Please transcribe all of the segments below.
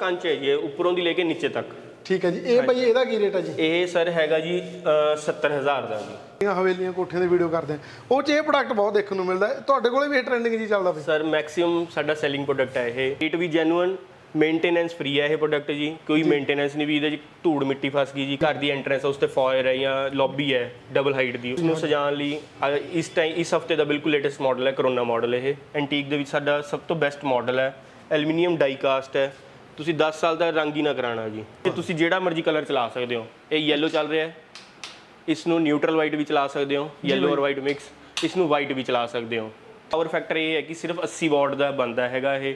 ਕੰਚ ਹੈ ਜੀ ਇਹ ਉੱਪਰੋਂ ਦੀ ਲੈ ਕੇ ਨੀਚੇ ਤੱਕ। ਠੀਕ ਹੈ ਜੀ ਇਹ ਬਈ ਇਹਦਾ ਕੀ ਰੇਟ ਹੈ ਜੀ? ਇਹ ਸਰ ਹੈਗਾ ਜੀ ਅ, 70000 ਦਾ ਜੀ। ਇਹ ਹਵੇਲੀਆਂ ਕੋਠੀਆਂ ਦੀ ਵੀਡੀਓ ਕਰਦੇ ਆ। ਉਹ ਚ ਇਹ ਪ੍ਰੋਡਕਟ ਬਹੁਤ ਦੇਖਣ ਨੂੰ ਮਿਲਦਾ ਹੈ। ਤੁਹਾਡੇ ਕੋਲੇ ਵੀ ਇਹ ਟ੍ਰੈਂਡਿੰਗ ਜੀ ਚੱਲਦਾ ਪਿਆ? ਸਰ ਮੈਕਸਿਮਮ ਸਾਡਾ ਸੈਲਿੰਗ ਪ੍ਰੋਡਕਟ ਹੈ ਇਹ। ਇਟ ਵੀ ਜੈਨੂਇਨ ਮੇਨਟੇਨੈਂਸ ਫ੍ਰੀ ਹੈ ਇਹ ਪ੍ਰੋਡਕਟ ਜੀ। ਕੋਈ ਮੇਨਟੇਨੈਂਸ ਨਹੀਂ ਵੀ ਇਹਦੇ ਚ ਧੂੜ ਮਿੱਟੀ ਫਸ ਗਈ ਜੀ। ਘਰ ਦੀ ਐਂਟਰੈਂਸ ਉਸ ਤੇ ਫਾਇਰ ਹੈ ਜਾਂ ਲੌਬੀ ਹੈ ਡਬਲ ਹਾਈਟ ਦੀ। ਉਸ ਨੂੰ ਸਜਾਉਣ ਲਈ ਅ, ਇਸ ਟਾਈਮ ਇਸ ਹਫ਼ਤੇ ਦਾ ਬਿਲਕੁਲ ਲੇਟੈਸਟ ਮਾਡਲ ਹੈ ਕਰੋਨਾ ਮਾਡਲ ਇਹ। ਐਂਟੀਕ ਦੇ ਵਿੱਚ ਸਾਡਾ ਸਭ ਤੋਂ ਬੈਸਟ ਮਾਡਲ ਹੈ। ਐਲੂਮੀਨੀਅਮ ਡਾਈ ਕਾਸਟ ਹੈ। ਤੁਸੀਂ 10 ਸਾਲ ਦਾ ਰੰਗ ਹੀ ਨਾ ਕਰਾਣਾ ਜੀ। ਤੇ ਤੁਸੀਂ ਜਿਹੜਾ ਮਰਜ਼ੀ ਕਲਰ ਚਲਾ ਸਕਦੇ ਹੋ। ਇਹ ਯੈਲੋ ਚੱਲ ਰਿਹਾ ਹੈ। ਇਸ ਨੂੰ ਨਿਊਟਰਲ ਵਾਈਟ ਵੀ ਚਲਾ ਸਕਦੇ ਹੋ। ਯੈਲੋ ਔਰ ਵਾਈਟ ਮਿਕਸ ਇਸ ਨੂੰ ਵਾਈਟ ਵੀ ਚਲਾ ਸਕਦੇ ਹੋ। ਪਾਵਰ ਫੈਕਟਰ ਇਹ ਹੈ ਕਿ ਸਿਰਫ 80 ਵਾਟ ਦਾ ਬੰਦਾ ਹੈਗਾ ਇਹ।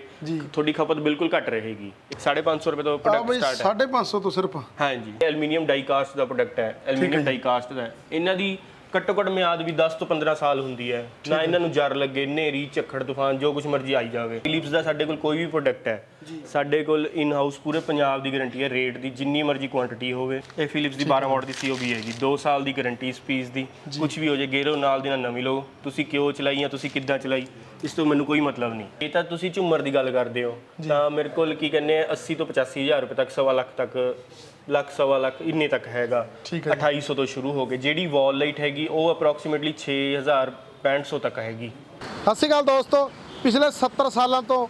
ਤੁਹਾਡੀ ਖਪਤ ਬਿਲਕੁਲ ਘੱਟ ਰਹੇਗੀ। 550 ਰੁਪਏ ਤੋਂ ਪ੍ਰੋਡਕਟ ਬਈ ਸਟਾਰਟ ਹੈ। 550 ਤੋਂ ਸਿਰਫ। ਹਾਂਜੀ। ਐਲੂਮੀਨੀਅਮ ਡਾਈ ਕਾਸਟ ਦਾ ਪ੍ਰੋਡਕਟ ਹੈ। ਐਲੂਮੀਨੀਅਮ ਡਾਈ ਕਾਸਟ ਦਾ ਹੈ। ਇਹਨਾਂ ਦੀ ਘੱਟੋ ਘੱਟ ਮਿਆਦ ਵੀ 10 ਤੋਂ 15 ਸਾਲ ਹੁੰਦੀ ਹੈ। ਨਾ ਇਹਨਾਂ ਨੂੰ ਜਰ ਲੱਗੇ ਨੇਰੀ ਝੱਖੜ ਤੂਫਾਨ ਜੋ ਕੁਝ ਮਰਜ਼ੀ ਆਈ ਜਾਵੇ। ਫਿਲਿਪਸ ਦਾ ਸਾਡੇ ਕੋਲ ਕੋਈ ਵੀ ਪ੍ਰੋਡਕਟ ਹੈ। ਸਾਡੇ ਕੋਲ ਇਨ ਹਾਊਸ ਪੂਰੇ ਪੰਜਾਬ ਦੀ ਗਾਰੰਟੀ ਹੈ ਰੇਟ ਦੀ ਜਿੰਨੀ ਮਰਜ਼ੀ ਕੁਆਂਟੀਟੀ ਹੋਵੇ। ਇਹ ਫਿਲਿਪਸ ਦੀ 12 ਵਾਟ ਦੀ ਸੀਓਬੀ ਹੈਗੀ। 2 ਸਾਲ ਦੀ ਗਾਰੰਟੀ ਇਸ ਪੀਸ ਦੀ। ਕੁਝ ਵੀ ਹੋ ਜੇ ਗੇਰੋ ਨਾਲ ਦੀ ਨਾਲ ਨਵੀਂ ਲਓ। ਤੁਸੀਂ ਕਿਉਂ ਚਲਾਈ ਜਾਂ ਤੁਸੀਂ ਕਿੱਦਾਂ ਚਲਾਈ? ਇਸ ਤੋਂ ਮੈਨੂੰ ਕੋਈ ਮਤਲਬ ਨਹੀਂ। ਇਹ ਤਾਂ ਤੁਸੀਂ ਝੁੰਮਰ ਦੀ ਗੱਲ ਕਰਦੇ ਹੋ। ਤਾਂ ਮੇਰੇ ਕੋਲ ਕੀ ਕਹਿੰਦੇ ਆ 80 ਤੋਂ 85000 ਹਜ਼ਾਰ ਰੁਪਏ ਤੱਕ ਸਵਾ ਲੱਖ ਤੱਕ ਲੱਖ ਸਵਾ ਲੱਖ ਇੰਨੇ ਤੱਕ ਹੈਗਾ। ਠੀਕ ਹੈ 2800 ਤੋਂ ਸ਼ੁਰੂ ਹੋ ਕੇ ਜਿਹੜੀ ਵਾਲ ਲਾਈਟ ਹੈਗੀ ਉਹ ਅਪਰੋਕਸੀਮੇਟਲੀ 6000 6500 ਤੱਕ ਹੈਗੀ। ਸਤਿ ਸ਼੍ਰੀ ਅਕਾਲ ਦੋਸਤੋ। ਪਿਛਲੇ 70 ਸਾਲਾਂ ਤੋਂ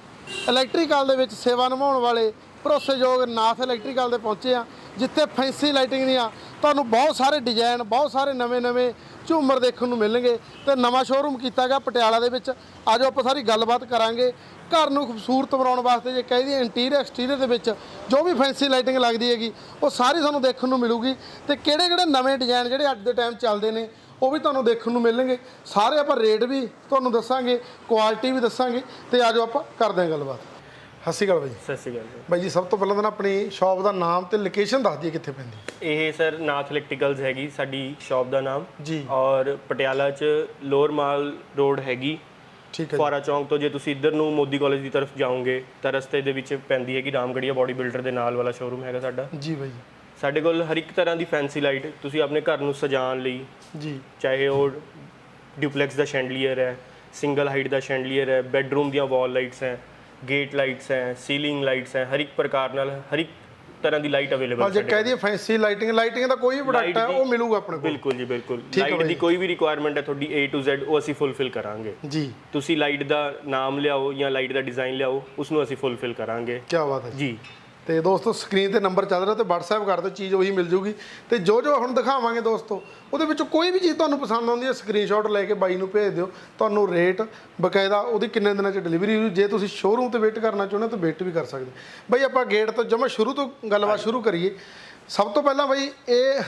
ਇਲੈਕਟ੍ਰੀਕਲ ਦੇ ਵਿੱਚ ਸੇਵਾ ਨਿਭਾਉਣ ਵਾਲੇ ਭਰੋਸੇਯੋਗ ਨਾਥ ਇਲੈਕਟ੍ਰੀਕਲ ਦੇ ਪਹੁੰਚੇ ਆ ਜਿੱਥੇ ਫੈਂਸੀ ਲਾਈਟਿੰਗ ਦੀਆਂ ਤੁਹਾਨੂੰ ਬਹੁਤ ਸਾਰੇ ਡਿਜ਼ਾਈਨ ਬਹੁਤ ਸਾਰੇ ਨਵੇਂ-ਨਵੇਂ ਝੂਮਰ ਦੇਖਣ ਨੂੰ ਮਿਲਣਗੇ ਤੇ ਨਵਾਂ ਸ਼ੋਰੂਮ ਕੀਤਾ ਗਿਆ ਪਟਿਆਲਾ ਦੇ ਵਿੱਚ। ਆਜੋ ਆਪਾਂ ਸਾਰੀ ਗੱਲਬਾਤ ਕਰਾਂਗੇ। ਘਰ ਨੂੰ ਖੂਬਸੂਰਤ ਬਣਾਉਣ ਵਾਸਤੇ ਜੇ ਕਹਿ ਦਈਏ ਇੰਟੀਰੀਅਰ ਐਕਸਟੀਰੀਅਰ ਦੇ ਵਿੱਚ ਜੋ ਵੀ ਫੈਂਸੀ ਲਾਈਟਿੰਗ ਲੱਗਦੀ ਹੈਗੀ ਉਹ ਸਾਰੀ ਤੁਹਾਨੂੰ ਦੇਖਣ ਨੂੰ ਮਿਲੂਗੀ। ਤੇ ਕਿਹੜੇ-ਕਿਹੜੇ ਨਵੇਂ ਡਿਜ਼ਾਈਨ ਜਿਹੜੇ ਅੱਜ ਦੇ ਟਾਈਮ ਚੱਲਦੇ ਨੇ ਉਹ ਵੀ ਤੁਹਾਨੂੰ ਦੇਖਣ ਨੂੰ ਮਿਲਣਗੇ। ਸਾਰੇ ਆਪਾਂ ਰੇਟ ਵੀ ਤੁਹਾਨੂੰ ਦੱਸਾਂਗੇ ਕੁਆਲਿਟੀ ਵੀ ਦੱਸਾਂਗੇ ਤੇ ਆਜੋ ਆਪਾਂ ਕਰਦੇ ਹਾਂ ਗੱਲਬਾਤ। ਸਤਿ ਸ਼੍ਰੀ ਅਕਾਲ ਬਾਈ। ਸਤਿ ਸ਼੍ਰੀ ਅਕਾਲ ਜੀ। ਬਾਈ ਜੀ ਸਭ ਤੋਂ ਪਹਿਲਾਂ ਤਾਂ ਨਾ ਆਪਣੀ ਸ਼ਾਪ ਦਾ ਨਾਮ ਤੇ ਲੋਕੇਸ਼ਨ ਦੱਸ ਦਈਏ ਕਿੱਥੇ ਪੈਂਦੀ। ਇਹ ਸਰ ਨਾਥ ਇਲੈਕਟ੍ਰੀਕਲਸ ਹੈਗੀ ਸਾਡੀ ਸ਼ਾਪ ਦਾ ਨਾਮ। ਜੀ। ਔਰ ਪਟਿਆਲਾ ਚ ਲੋਅਰ ਮਾਲ ਰੋਡ ਹੈਗੀ। ਠੀਕ ਹੈ ਫੁਆਰਾ ਚੌਂਕ ਤੋਂ ਜੇ ਤੁਸੀਂ ਇੱਧਰ ਨੂੰ ਮੋਦੀ ਕਾਲਜ ਦੀ ਤਰਫ ਜਾਓਗੇ ਤਾਂ ਰਸਤੇ ਦੇ ਵਿੱਚ ਪੈਂਦੀ ਹੈ ਕਿ ਰਾਮਗੜੀਆ ਬਾਡੀ ਬਿਲਡਰ ਦੇ ਨਾਲ ਵਾਲਾ ਸ਼ੋਰੂਮ ਹੈਗਾ ਸਾਡਾ। ਜੀ ਬਾਈ। ਸਾਡੇ ਕੋਲ ਹਰ ਇੱਕ ਤਰ੍ਹਾਂ ਦੀ ਫੈਂਸੀ ਲਾਈਟ ਤੁਸੀਂ ਆਪਣੇ ਘਰ ਨੂੰ ਸਜਾਉਣ ਲਈ ਜੀ। ਚਾਹੇ ਉਹ ਡਿਊਪਲੈਕਸ ਦਾ ਸ਼ੈਂਡਲੀਅਰ ਹੈ ਸਿੰਗਲ ਹਾਈਟ ਦਾ ਸ਼ੈਂਡਲੀਅਰ ਹੈ ਬੈੱਡਰੂਮ ਦੀਆਂ ਵਾਲ ਲਾਈਟਸ ਹੈ ਗੇਟ ਲਾਈਟਸ ਹੈ ਸੀਲਿੰਗ ਲਾਈਟਸ ਹੈ ਹਰ ਇੱਕ ਪ੍ਰਕਾਰ ਨਾਲ ਹਰ ਇੱਕ ਤਰ੍ਹਾਂ ਦੀ ਲਾਈਟ ਅਵੇਲੇਬਲ ਔਰ ਜੇ ਕਹਿ ਦਈਏ ਫੈਂਸੀ ਲਾਈਟਿੰਗ ਲਾਈਟਿੰਗ ਦਾ ਕੋਈ ਵੀ ਪ੍ਰੋਡਕਟ ਹੈ ਉਹ ਮਿਲੂਗਾ ਆਪਣੇ ਕੋਲ। ਬਿਲਕੁਲ ਜੀ ਬਿਲਕੁਲ। ਹੈ ਲਾਈਟ। ਦੀ ਕੋਈ ਵੀ ਰਿਕੁਆਇਰਮੈਂਟ ਹੈ ਤੁਹਾਡੀ A to Z ਉਹ ਅਸੀਂ ਫੁੱਲਫਿਲ ਕਰਾਂਗੇ। ਜੀ। ਤੁਸੀਂ ਲਾਈਟ ਦਾ ਨਾਮ ਲਿਆਓ ਜਾਂ ਲਾਈਟ ਦਾ ਡਿਜ਼ਾਈਨ ਲਿਆਓ ਉਸ ਨੂੰ ਅਸੀਂ ਫੁੱਲਫਿਲ ਕਰਾਂਗੇ। ਕੀ ਬਾਤ ਹੈ ਜੀ। ਤੇ ਦੋਸਤੋ ਸਕਰੀਨ ਤੇ ਨੰਬਰ ਚੱਲ ਰਿਹਾ ਤੇ WhatsApp ਕਰ ਦਿਓ ਚੀਜ਼ ਉਹੀ ਮਿਲ ਜੂਗੀ। ਤੇ ਜੋ ਜੋ ਹੁਣ ਦਿਖਾਵਾਂਗੇ ਦੋਸਤੋ ਉਹਦੇ ਵਿੱਚੋਂ ਕੋਈ ਵੀ ਚੀਜ਼ ਤੁਹਾਨੂੰ ਪਸੰਦ ਆਉਂਦੀ ਹੈ ਸਕਰੀਨਸ਼ਾਟ ਲੈ ਕੇ ਬਾਈ ਨੂੰ ਭੇਜ ਦਿਓ ਤੁਹਾਨੂੰ ਰੇਟ ਬਕਾਇਦਾ ਉਹਦੀ ਕਿੰਨੇ ਦਿਨਾਂ 'ਚ ਡਿਲੀਵਰੀ ਹੋਊ ਜੇ ਤੁਸੀਂ ਸ਼ੋਰੂਮ ਤੇ ਵੇਟ ਕਰਨਾ ਚਾਹੁੰਦੇ ਹੋ ਤਾਂ ਵੇਟ ਵੀ ਕਰ ਸਕਦੇ ਬਾਈ ਆਪਾਂ ਗੇਟ ਤੋਂ ਜਮਾ ਸ਼ੁਰੂ ਤੋਂ ਗੱਲਬਾਤ ਸ਼ੁਰੂ ਕਰੀਏ। ਸਭ ਤੋਂ ਪਹਿਲਾਂ ਬਾਈ ਇਹ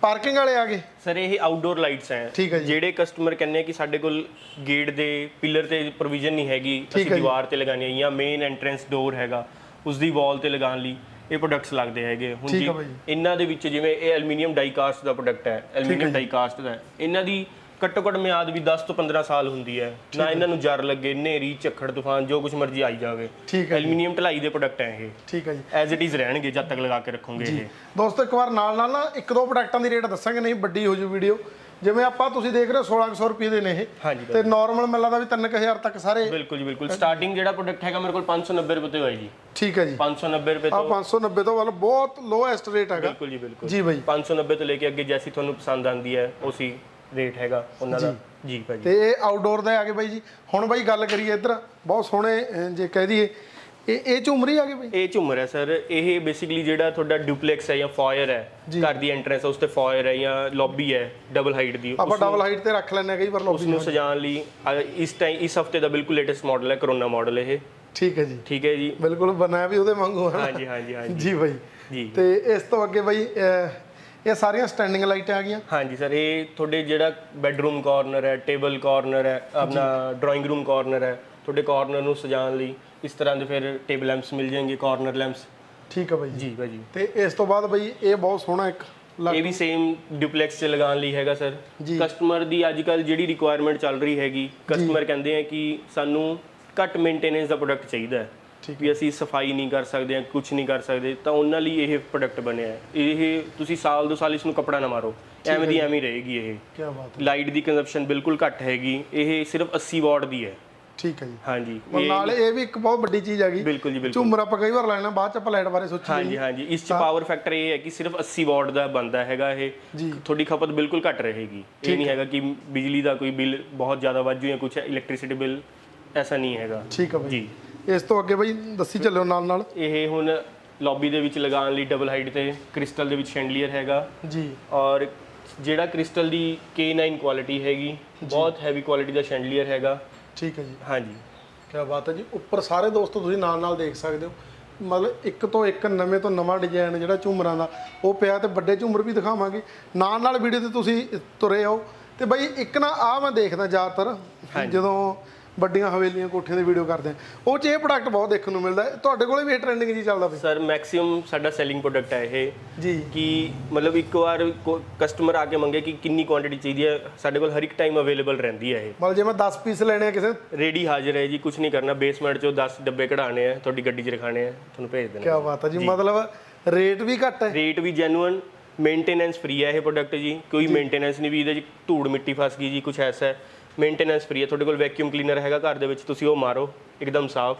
ਪਾਰਕਿੰਗ ਵਾਲੇ ਆ ਗਏ। ਸਰ ਇਹ ਆਊਟਡੋਰ ਲਾਈਟਸ ਹੈ। ਜਿਹੜੇ ਕਸਟਮਰ ਕਹਿੰਦੇ ਕਿ ਸਾਡੇ ਕੋਲ ਗੇਟ ਦੇ ਪਿਲਰ ਤੇ ਪ੍ਰੋਵੀਜ਼ਨ ਨਹੀਂ ਹੈਗੀ ਅਸੀਂ। ਦੀਵਾਰ ਤੇ ਲਗਾਣੀ ਹੈ ਜਾਂ ਮੇਨ ਐਂਟਰੈਂਸ ਡੋਰ ਹੈਗਾ। ਉਸ ਦੀ ਵਾਲ ਤੇ ਲਗਾਉਣ ਲਈ ਇਹ ਪ੍ਰੋਡਕਟਸ ਲੱਗਦੇ ਹੈਗੇ ਹੁਣ ਜੀ। ਇਹਨਾਂ ਦੇ ਵਿੱਚ ਜਿਵੇਂ ਇਹ ਐਲੂਮੀਨੀਅਮ ਡਾਈ ਕਾਸਟ ਦਾ ਪ੍ਰੋਡਕਟ ਹੈ ਐਲੂਮੀਨੀਅਮ ਡਾਈ ਕਾਸਟ ਦਾ। ਇਹਨਾਂ ਦੀ ਘੱਟੋ ਘੱਟ ਮਿਆਦ ਵੀ 10 ਤੋਂ 15 ਸਾਲ ਹੁੰਦੀ ਹੈ। ਨਾ ਇਹਨਾਂ ਨੂੰ ਜਰ ਲੱਗੇ ਨੇਰੀ ਝੱਖੜ ਤੂਫਾਨ ਜੋ ਕੁਝ ਮਰਜ਼ੀ ਆਈ ਜਾਵੇ। ਠੀਕ ਹੈ ਜੀ। ਐਲੂਮੀਨੀਅਮ ਢਲਾਈ ਦੇ ਪ੍ਰੋਡਕਟ ਹੈ ਇਹ। ਠੀਕ ਹੈ ਜੀ। ਐਜ਼ ਇਟ ਇਜ਼ ਰਹਿਣਗੇ ਜਦ ਤੱਕ ਲਗਾ ਕੇ ਰੱਖੋਗੇ ਇਹ। ਦੋਸਤੋ ਇੱਕ ਵਾਰ ਨਾਲ ਨਾਲ ਨਾ ਇੱਕ ਦੋ ਪ੍ਰੋਡਕਟਾਂ ਦੀ ਰੇਟ ਦੱਸਾਂਗੇ ਨਹੀਂ ਵੱਡੀ ਹੋ ਜੂ ਵੀਡੀਓ ਜਿਵੇਂ ਆਪਾਂ ਤੁਸੀਂ ਦੇਖ ਰਹੇ ਹੋ 1600 ਰੁਪਏ ਦੇ ਨੇ ਇਹ। ਹਾਂਜੀ ਤੇ ਨਾਰਮਲ ਮਿਲਦਾ ਵੀ 3000 ਤੱਕ ਸਾਰੇ। ਬਿਲਕੁਲ ਜੀ ਬਿਲਕੁਲ। ਸਟਾਰਟਿੰਗ ਜਿਹੜਾ ਪ੍ਰੋਡਕਟ ਹੈਗਾ ਮੇਰੇ ਕੋਲ 590 ਰੁਪਏ ਤੋਂ ਹੈ ਜੀ। ਠੀਕ ਹੈ ਜੀ। 590 ਰੁਪਏ ਆ ਤੋਂ। 590 ਤੋਂ ਵੱਲ ਬਹੁਤ ਲੋਐਸਟ ਰੇਟ ਹੈਗਾ। ਬਿਲਕੁਲ ਜੀ ਬਿਲਕੁਲ। ਜੀ ਬਾਈ। 590 ਤੋਂ ਲੈ ਕੇ ਅੱਗੇ ਜੈਸੀ ਤੁਹਾਨੂੰ ਪਸੰਦ ਆਂਦੀ ਹੈ ਉਸੇ ਰੇਟ ਹੈਗਾ ਉਹਨਾਂ ਦਾ। ਜੀ। ਭਾਜੀ ਤੇ ਇਹ ਆਊਟਡੋਰ ਦਾ ਆ ਗਏ ਬਾਈ ਜੀ। ਹੁਣ ਬਾਈ ਗੱਲ ਕਰੀਏ ਇੱਧਰ ਬਹੁਤ ਸੋਹਣੇ ਜੇ ਕਹਿ ਦਈਏ ਇਹ ਇਹ ਝੁਮਰੀ ਆ ਗਏ ਬਾਈ? ਇਹ ਝੁੰਮਰ ਹੈ ਸਰ। ਇਹ ਬੇਸਿਕਲੀ ਜਿਹੜਾ ਤੁਹਾਡਾ ਡੁਪਲੈਕਸ ਹੈ ਜਾਂ ਫਾਇਰ ਹੈ ਘਰ ਦੀ ਐਂਟਰੈਂਸ ਉਸ ਤੇ ਫਾਇਰ ਹੈ ਜਾਂ ਲੌਬੀ ਹੈ ਡਬਲ ਹਾਈਟ ਦੀ। ਆਪਾਂ ਡਬਲ ਹਾਈਟ ਤੇ ਰੱਖ ਆ ਕਈ ਵਾਰ ਲੌਬੀ ਨੂੰ ਸਜਾਉਣ ਲਈ ਇਸ ਟਾਈਮ ਇਸ ਹਫ਼ਤੇ ਦਾ ਬਿਲਕੁਲ ਲੇਟੈਸਟ ਮਾਡਲ ਹੈ ਕਰੋਨਾ ਮਾਡਲ ਇਹ। ਠੀਕ ਹੈ ਜੀ। ਠੀਕ ਹੈ ਜੀ। ਬਿਲਕੁਲ ਬਣਾਇਆ ਵੀ ਉਹਦੇ ਵਾਂਗੂ ਹੈ? ਹਾਂਜੀ ਹਾਂਜੀ ਹਾਂਜੀ। ਜੀ ਬਾਈ। ਜੀ। ਤੇ ਇਸ ਤੋਂ ਅੱਗੇ ਬਾਈ ਇਹ ਸਾਰੀਆਂ ਸਟੈਂਡਿੰਗ ਲਾਈਟਾਂ ਆ ਗਈਆਂ। ਹਾਂਜੀ ਸਰ ਇਹ ਤੁਹਾਡੇ ਜਿਹੜਾ ਬੈੱਡਰੂਮ ਕਾਰਨਰ ਹੈ ਟੇਬਲ ਕਾਰਨਰ ਹੈ ਆਪਣਾ ਡਰਾਇੰਗ ਰੂਮ ਕਾਰਨਰ ਹੈ ਤੁਹਾਡੇ ਕਾਰਨਰ ਨੂੰ ਸਜਾਉਣ ਲਈ ਇਸ ਤਰ੍ਹਾਂ ਦੇ ਫਿਰ ਟੇਬਲ ਲੈਂਪਸ ਮਿਲ ਜਾਣਗੇ ਕਾਰਨਰ ਲੈਂਪਸ ਠੀਕ ਹੈ ਬਾਈ ਜੀ। ਜੀ ਭਾਜੀ ਤੇ ਇਸ ਤੋਂ ਬਾਅਦ ਬਾਈ ਇਹ ਬਹੁਤ ਸੋਹਣਾ ਇੱਕ ਲੱਗ- ਇਹ ਵੀ ਸੇਮ ਡੁਪਲੈਕਸ 'ਚ ਲਗਾਉਣ ਲਈ ਹੈਗਾ ਸਰ ਜੀ। ਕਸਟਮਰ ਦੀ ਅੱਜ ਕੱਲ ਜਿਹੜੀ ਰਿਕੁਆਇਰਮੈਂਟ ਚੱਲ ਰਹੀ ਹੈਗੀ ਕਸਟਮਰ ਕਹਿੰਦੇ ਆ ਕਿ ਸਾਨੂੰ ਘੱਟ ਮੇਨਟੇਨੈਂਸ ਦਾ ਪ੍ਰੋਡਕਟ ਚਾਹੀਦਾ ਹੈ। ਵੀ ਅਸੀਂ ਸਫ਼ਾਈ ਨਹੀਂ ਕਰ ਸਕਦੇ ਜਾਂ ਕੁਝ ਨਹੀਂ ਕਰ ਸਕਦੇ ਤਾਂ ਉਹਨਾਂ ਲਈ ਇਹ ਪ੍ਰੋਡਕਟ ਬਣਿਆ ਹੈ। ਇਹ ਤੁਸੀਂ ਸਾਲ ਦੋ ਸਾਲ ਇਸ ਨੂੰ ਕੱਪੜਾ ਨਾ ਮਾਰੋ। ਐਵੇਂ ਦੀ ਐਵੇਂ ਹੀ ਰਹੇਗੀ ਇਹ। ਕੀ ਬਾਤ ਲਾਈਟ ਦੀ ਕੰਜ਼ੰਪਸ਼ਨ ਬਿਲਕੁਲ ਘੱਟ ਹੈਗੀ। ਇਹ ਸਿਰਫ 80 ਵਾਟ ਦੀ ਹੈ। ਠੀਕ ਹੈ ਜੀ। ਹਾਂਜੀ। ਮਤਲਬ ਨਾਲ ਇਹ ਵੀ ਇੱਕ ਬਹੁਤ ਵੱਡੀ ਚੀਜ਼ ਹੈਗੀ। ਬਿਲਕੁਲ ਜੀ ਬਿਲਕੁਲ। ਝੂਮਰ ਆਪਾਂ ਕਈ ਵਾਰ ਲੈਣਾ ਬਾਅਦ ਚ ਆਪਾਂ ਲਾਈਟ ਬਾਰੇ ਸੋਚੀਏ। ਹਾਂਜੀ ਹਾਂਜੀ। ਇਸ ਚ ਪਾਵਰ ਫੈਕਟਰ ਇਹ ਹੈ ਕਿ ਸਿਰਫ 80 ਵਾਟ ਦਾ ਬੰਦਾ ਹੈਗਾ ਇਹ। ਤੁਹਾਡੀ ਖਪਤ ਬਿਲਕੁਲ ਘੱਟ ਰਹੇਗੀ। ਇਹ ਨਹੀਂ ਹੈਗਾ ਕਿ ਬਿਜਲੀ ਦਾ ਕੋਈ ਬਿੱਲ ਬਹੁਤ ਜ਼ਿਆਦਾ ਵੱਧ ਜੂ ਜਾਂ ਕੁਝ ਇਲੈਕਟ੍ਰਿਸਿਟੀ ਬਿੱਲ ਐਸਾ ਨਹੀਂ ਹੈਗਾ। ਠੀਕ ਹੈ ਬਾਈ। ਜੀ। ਇਸ ਤੋਂ ਅੱਗੇ ਬਾਈ ਦੱਸੀ ਚੱਲਿਓ ਨਾਲ ਨਾਲ। ਇਹ ਹੁਣ ਲੌਬੀ ਦੇ ਵਿੱਚ ਲਗਾਉਣ ਲਈ ਡਬਲ ਹਾਈਟ ਤੇ ਕ੍ਰਿਸਟਲ ਦੇ ਵਿੱਚ ਸ਼ੈਂਡਲੀਅਰ ਹੈਗਾ। ਜੀ। ਔਰ ਜਿਹੜਾ ਕ੍ਰਿਸਟਲ ਦੀ K9 ਕੁਆਲਿਟੀ ਹੈਗੀ ਬਹੁਤ ਹੈਵੀ ਕੁਆਲਿਟੀ ਦਾ ਸ਼ੈਂਡਲੀਅਰ ਹੈਗਾ। ਠੀਕ ਹੈ ਜੀ। ਹਾਂਜੀ। ਕੀ ਬਾਤ ਹੈ ਜੀ। ਉੱਪਰ ਸਾਰੇ ਦੋਸਤੋ ਤੁਸੀਂ ਨਾਲ ਨਾਲ ਦੇਖ ਸਕਦੇ ਹੋ। ਮਤਲਬ ਇੱਕ ਤੋਂ ਇੱਕ ਨਵੇਂ ਤੋਂ ਨਵਾਂ ਡਿਜ਼ਾਈਨ ਜਿਹੜਾ ਝੂਮਰਾਂ ਦਾ ਉਹ ਪਿਆ ਤੇ ਵੱਡੇ ਝੂਮਰ ਵੀ ਦਿਖਾਵਾਂਗੇ। ਨਾਲ ਨਾਲ ਵੀਡੀਓ ਤੇ ਤੁਸੀਂ ਤੁਰੇ ਆਓ। ਤੇ ਬਾਈ ਇੱਕ ਨਾ ਆ ਮੈਂ ਦੇਖਦਾ ਜ਼ਿਆਦਾਤਰ ਜਦੋਂ ਵੱਡੀਆਂ ਹਵੇਲੀਆਂ ਕੋਠੀਆਂ ਦੀ ਵੀਡੀਓ ਕਰਦੇ ਆ। ਉਹ ਚ ਇਹ ਪ੍ਰੋਡਕਟ ਬਹੁਤ ਦੇਖਣ ਨੂੰ ਮਿਲਦਾ। ਹੈ। ਤੁਹਾਡੇ ਕੋਲੇ ਵੀ ਇਹ ਟ੍ਰੈਂਡਿੰਗ ਜੀ ਚੱਲਦਾ ਪਿਆ? ਸਰ ਮੈਕਸਿਮਮ ਸਾਡਾ ਸੈਲਿੰਗ ਪ੍ਰੋਡਕਟ ਹੈ ਇਹ। ਜੀ। ਕਿ ਮਤਲਬ ਇੱਕ ਵਾਰ ਕਸਟਮਰ ਆ ਕੇ ਮੰਗੇ ਕਿ ਕਿੰਨੀ ਕੁਆਂਟੀਟੀ ਚਾਹੀਦੀ ਹੈ ਸਾਡੇ ਕੋਲ ਹਰ ਇੱਕ ਟਾਈਮ ਅਵੇਲੇਬਲ ਰਹਿੰਦੀ ਹੈ ਇਹ। ਮਤਲਬ ਜੇ ਮੈਂ 10 ਪੀਸ ਲੈਣੇ ਆ ਕਿਸੇ ਰੈਡੀ ਹਾਜ਼ਰ ਹੈ ਜੀ ਕੁਝ ਨਹੀਂ ਕਰਨਾ। ਬੇਸਮੈਂਟ ਚੋਂ 10 ਡੱਬੇ ਕਢਾਣੇ ਆ ਤੁਹਾਡੀ ਗੱਡੀ 'ਚ ਰਖਾਣੇ ਆ ਤੁਹਾਨੂੰ ਭੇਜ ਦੇਣਾ ਕੀ ਬਾਤ ਹੈ ਜੀ ਮਤਲਬ ਰੇਟ ਵੀ ਘੱਟ ਹੈ। ਰੇਟ ਵੀ ਜੈਨੂਅਨ ਮੇਨਟੇਨੈਂਸ ਫ੍ਰੀ ਹੈ ਇਹ ਪ੍ਰੋਡਕਟ ਜੀ। ਕੋਈ ਮੇਨਟੇਨੈਂਸ ਨਹੀਂ ਵੀ ਇਹਦੇ 'ਚ ਧੂੜ ਮਿੱਟੀ ਫਸ ਗਈ ਜੀ ਕੁਝ ਐਸਾ ਹੈ। ਮੇਨਟੇਨੈਂਸ ਫ੍ਰੀ ਹੈ। ਤੁਹਾਡੇ ਕੋਲ ਵੈਕਿਊਮ ਕਲੀਨਰ ਹੈਗਾ ਘਰ ਦੇ ਵਿੱਚ ਤੁਸੀਂ ਉਹ ਮਾਰੋ ਇੱਕਦਮ ਸਾਫ਼।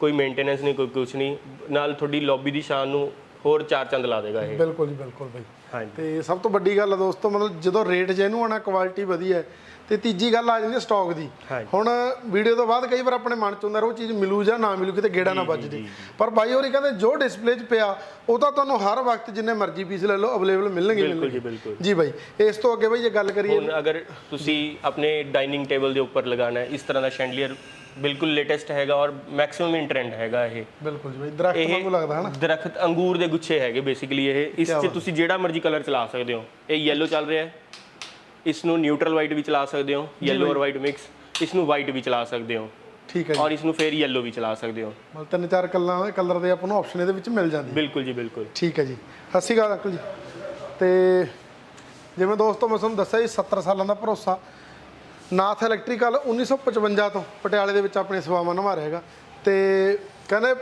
ਕੋਈ ਮੇਨਟੇਨੈਂਸ ਨਹੀਂ ਕੋਈ ਕੁਝ ਨਹੀਂ। ਨਾਲ ਤੁਹਾਡੀ ਲੌਬੀ ਦੀ ਸ਼ਾਨ ਨੂੰ ਹੋਰ ਚਾਰ ਚੰਦ ਲਾ ਦੇਗਾ ਇਹ। ਬਿਲਕੁਲ ਜੀ ਬਿਲਕੁਲ ਬਾਈ। ਹਾਂਜੀ। ਤੇ ਸਭ ਤੋਂ ਵੱਡੀ ਗੱਲ ਆ ਦੋਸਤੋ ਮਤਲਬ ਜਦੋਂ ਰੇਟ ਜੈਨੂਅਨ ਆ ਕੁਆਲਿਟੀ ਵਧੀਆ ਹੈ ਤੇ ਤੀਜੀ ਗੱਲ ਆ ਜਾਂਦੀ ਹੈ ਸਟਾਕ ਦੀ। ਹੁਣ ਵੀਡੀਓ ਤੋਂ ਬਾਅਦ ਕਈ ਵਾਰ ਆਪਣੇ ਮਨ ਚ ਹੁੰਦਾ ਉਹ ਚੀਜ਼ ਮਿਲੂ ਜਾਂ ਨਾ ਮਿਲੂ ਕਿਤੇ ਗੇੜਾ ਨਾ ਵੱਜ ਜੇ। ਪਰ ਬਾਈ ਹੋਰੀ ਕਹਿੰਦੇ ਜੋ ਡਿਸਪਲੇ 'ਚ ਪਿਆ ਉਹ ਤਾਂ ਤੁਹਾਨੂੰ ਹਰ ਵਕਤ ਜਿੰਨੇ ਮਰਜ਼ੀ ਪੀਸ ਲੈ ਲਓ ਅਵੇਲੇਬਲ ਮਿਲਣਗੇ ਹੀ ਬਿਲਕੁਲ ਜੀ ਬਿਲਕੁਲ। ਜੀ ਬਾਈ ਇਸ ਤੋਂ ਅੱਗੇ ਬਾਈ ਜੇ ਗੱਲ ਕਰੀਏ ਹੁਣ ਅਗਰ ਤੁਸੀਂ ਆਪਣੇ ਡਾਈਨਿੰਗ ਟੇਬਲ ਦੇ ਉੱਪਰ ਲਗਾਉਣਾ ਹੈ ਇਸ ਤਰ੍ਹਾਂ ਦਾ ਸ਼ੈਂਡਲੀਅਰ ਬਿਲਕੁਲ ਲੇਟੈਸਟ ਹੈਗਾ ਔਰ ਮੈਕਸਿਮਮ ਇਨ ਟ੍ਰੈਂਡ ਹੈਗਾ ਇਹ। ਬਿਲਕੁਲ ਜੀ ਬਾਈ ਦਰਖਤ ਵਾਂਗੂ ਲੱਗਦਾ ਹਨਾ? ਦਰਖਤ ਅੰਗੂਰ ਦੇ ਗੁੱਛੇ ਹੈਗੇ ਬੇਸਿਕਲੀ ਇਹ। ਇਸ 'ਚ ਤੁਸੀਂ ਜਿਹੜਾ ਮਰਜ਼ੀ ਕਲਰ ਚਲਾ ਸਕਦੇ ਹੋ। ਇਹ ਯੈਲੋ ਚੱਲ ਰਿਹਾ ਹੈ। ਇਸ ਨੂੰ ਨਿਊਟਰਲ ਵਾਈਟ ਵੀ ਚਲਾ ਸਕਦੇ ਹੋ ਯੈਲੋ ਔਰ ਵਾਈਟ ਮਿਕਸ ਇਸ ਨੂੰ ਵਾਈਟ ਵੀ ਚਲਾ ਸਕਦੇ ਹੋ। ਠੀਕ ਹੈ ਜੀ। ਔਰ ਇਸ ਨੂੰ ਫੇਰ ਯੈਲੋ ਵੀ ਚਲਾ ਸਕਦੇ ਹੋ। ਮਤਲਬ ਤਿੰਨ ਚਾਰ ਕਲਰਾਂ ਕਲਰ ਦੇ ਆਪਾਂ ਨੂੰ ਆਪਸ਼ਨ ਇਹਦੇ ਵਿੱਚ ਮਿਲ ਜਾਂਦੀ ਬਿਲਕੁਲ ਜੀ ਬਿਲਕੁਲ। ਠੀਕ ਹੈ ਜੀ। ਸਤਿ ਸ਼੍ਰੀ ਅਕਾਲ ਅੰਕਲ ਜੀ। ਤੇ ਜਿਵੇਂ ਦੋਸਤੋ ਮੈਂ ਤੁਹਾਨੂੰ ਦੱਸਿਆ ਜੀ 70 ਸਾਲਾਂ ਦਾ ਭਰੋਸਾ। ਨਾਥ ਇਲੈਕਟ੍ਰੀਕਲ 1955 ਤੋਂ ਪਟਿਆਲੇ ਦੇ ਵਿੱਚ ਆਪਣੇ ਸੇਵਾਵਾਂ ਨਿਭਾ ਰਿਹਾ ਹੈਗਾ। ਤੇ ਕਹਿੰਦੇ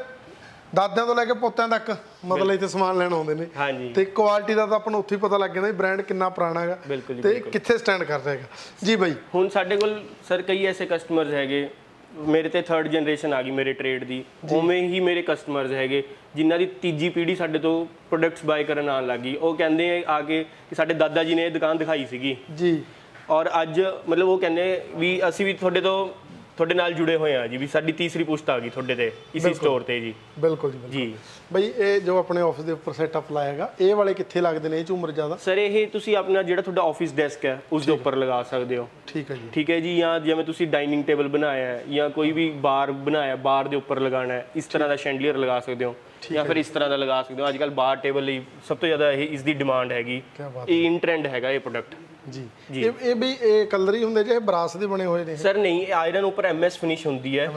ਦਾਦਿਆਂ ਤੋਂ ਲੈ ਕੇ ਪੋਤਿਆਂ ਤੱਕ ਮਤਲਬ ਇੱਥੇ ਸਮਾਨ ਲੈਣ ਆਉਂਦੇ ਨੇ। ਹਾਂਜੀ। ਤੇ ਕੁਆਲਿਟੀ ਦਾ ਤਾਂ ਆਪਾਂ ਨੂੰ ਉੱਥੇ ਹੀ ਪਤਾ ਲੱਗ ਜਾਂਦਾ ਬ੍ਰਾਂਡ ਕਿੰਨਾ ਪੁਰਾਣਾ ਹੈਗਾ। ਬਿਲਕੁਲ ਜੀ, ਤੇ ਕਿੱਥੇ ਸਟੈਂਡ ਕਰ ਰਿਹਾ ਹੈਗਾ। ਜੀ ਬਾਈ। ਹੁਣ ਸਾਡੇ ਕੋਲ ਸਰ ਕਈ ਐਸੇ ਕਸਟਮਰਸ ਹੈਗੇ ਮੇਰੇ ਤੇ ਥਰਡ ਜਨਰੇਸ਼ਨ ਆ ਗਈ ਮੇਰੇ ਟ੍ਰੇਡ ਦੀ। ਉਵੇਂ ਹੀ ਮੇਰੇ ਕਸਟਮਰਸ ਹੈਗੇ ਜਿਨ੍ਹਾਂ ਦੀ ਤੀਜੀ ਪੀੜ੍ਹੀ ਸਾਡੇ ਤੋਂ ਪ੍ਰੋਡਕਟਸ ਬਾਏ ਕਰਨ ਆਉਣ ਲੱਗੀ ਉਹ ਕਹਿੰਦੇ ਆ ਆ ਕੇ ਕਿ ਸਾਡੇ ਦਾਦਾ ਜੀ ਨੇ ਇਹ ਦੁਕਾਨ ਦਿਖਾਈ ਸੀਗੀ। ਜੀ। ਔਰ ਅੱਜ ਮਤਲਬ ਉਹ ਕਹਿੰਦੇ ਵੀ ਅਸੀਂ ਵੀ ਤੁਹਾਡੇ ਤੋਂ ਤੁਹਾਡੇ ਨਾਲ ਜੁੜੇ ਹੋਏ ਆ ਜੀ ਵੀ ਸਾਡੀ ਤੀਸਰੀ ਪੁਸ਼ਤ ਆ ਗਈ ਤੁਹਾਡੇ ਤੇ ਇਸੇ ਸਟੋਰ ਤੇ ਜੀ। ਬਿਲਕੁਲ ਜੀ। ਜੀ। ਬਈ ਇਹ ਜੋ ਆਪਣੇ ਆਫਿਸ ਦੇ ਉੱਪਰ ਸੈਟਅਪ ਲਾਇਆ ਹੈਗਾ ਇਹ ਵਾਲੇ ਕਿੱਥੇ ਲੱਗਦੇ ਨੇ ਇਹ ਝੂਮਰ ਜ਼ਿਆਦਾ? ਸਰ ਇਹ ਤੁਸੀਂ ਆਪਣਾ ਜਿਹੜਾ ਤੁਹਾਡਾ ਆਫਿਸ ਡੈਸਕ ਹੈ ਉਸ ਦੇ ਉੱਪਰ ਲਗਾ ਸਕਦੇ ਹੋ। ਠੀਕ ਹੈ ਜੀ। ਠੀਕ ਹੈ ਜੀ ਜਾਂ ਜਿਵੇਂ ਤੁਸੀਂ ਡਾਈਨਿੰਗ ਟੇਬਲ ਬਣਾਇਆ ਹੈ ਜਾਂ ਕੋਈ ਵੀ ਬਾਰ ਬਣਾਇਆ ਬਾਰ ਦੇ ਉੱਪਰ ਲਗਾਉਣਾ ਹੈ ਇਸ ਤਰ੍ਹਾਂ ਦਾ ਸ਼ੈਂਡਲੀਅਰ ਲਗਾ ਸਕਦੇ ਹੋ ਜਾਂ ਫਿਰ ਇਸ ਤਰ੍ਹਾਂ ਦਾ ਲਗਾ ਸਕਦੇ ਹੋ। ਅੱਜ ਕੱਲ ਬਾਰ ਟੇਬਲ ਲਈ ਸਭ ਤੋਂ ਜ਼ਿਆਦਾ ਇਹ ਇਸ ਦੀ ਡਿਮਾਂਡ ਹੈਗੀ। ਇਹ ਇਨ ਟ੍ਰੈਂਡ ਹੈਗਾ ਇਹ ਪ੍ਰੋਡਕਟ ਜੀ। ਇਹ ਇਹ ਵੀ ਇਹ ਕਲਰ ਹੀ ਹੁੰਦੇ ਜੇ ਇਹ ਬਰਾਸ ਦੇ ਬਣੇ ਹੋਏ ਨੇ ਸਰ ਨਹੀਂ ਇਹ ਆਇਰਨ ਉੱਪਰ ਐਮਐਸ ਫਿਨਿਸ਼ ਹੁੰਦੀ ਹੈ।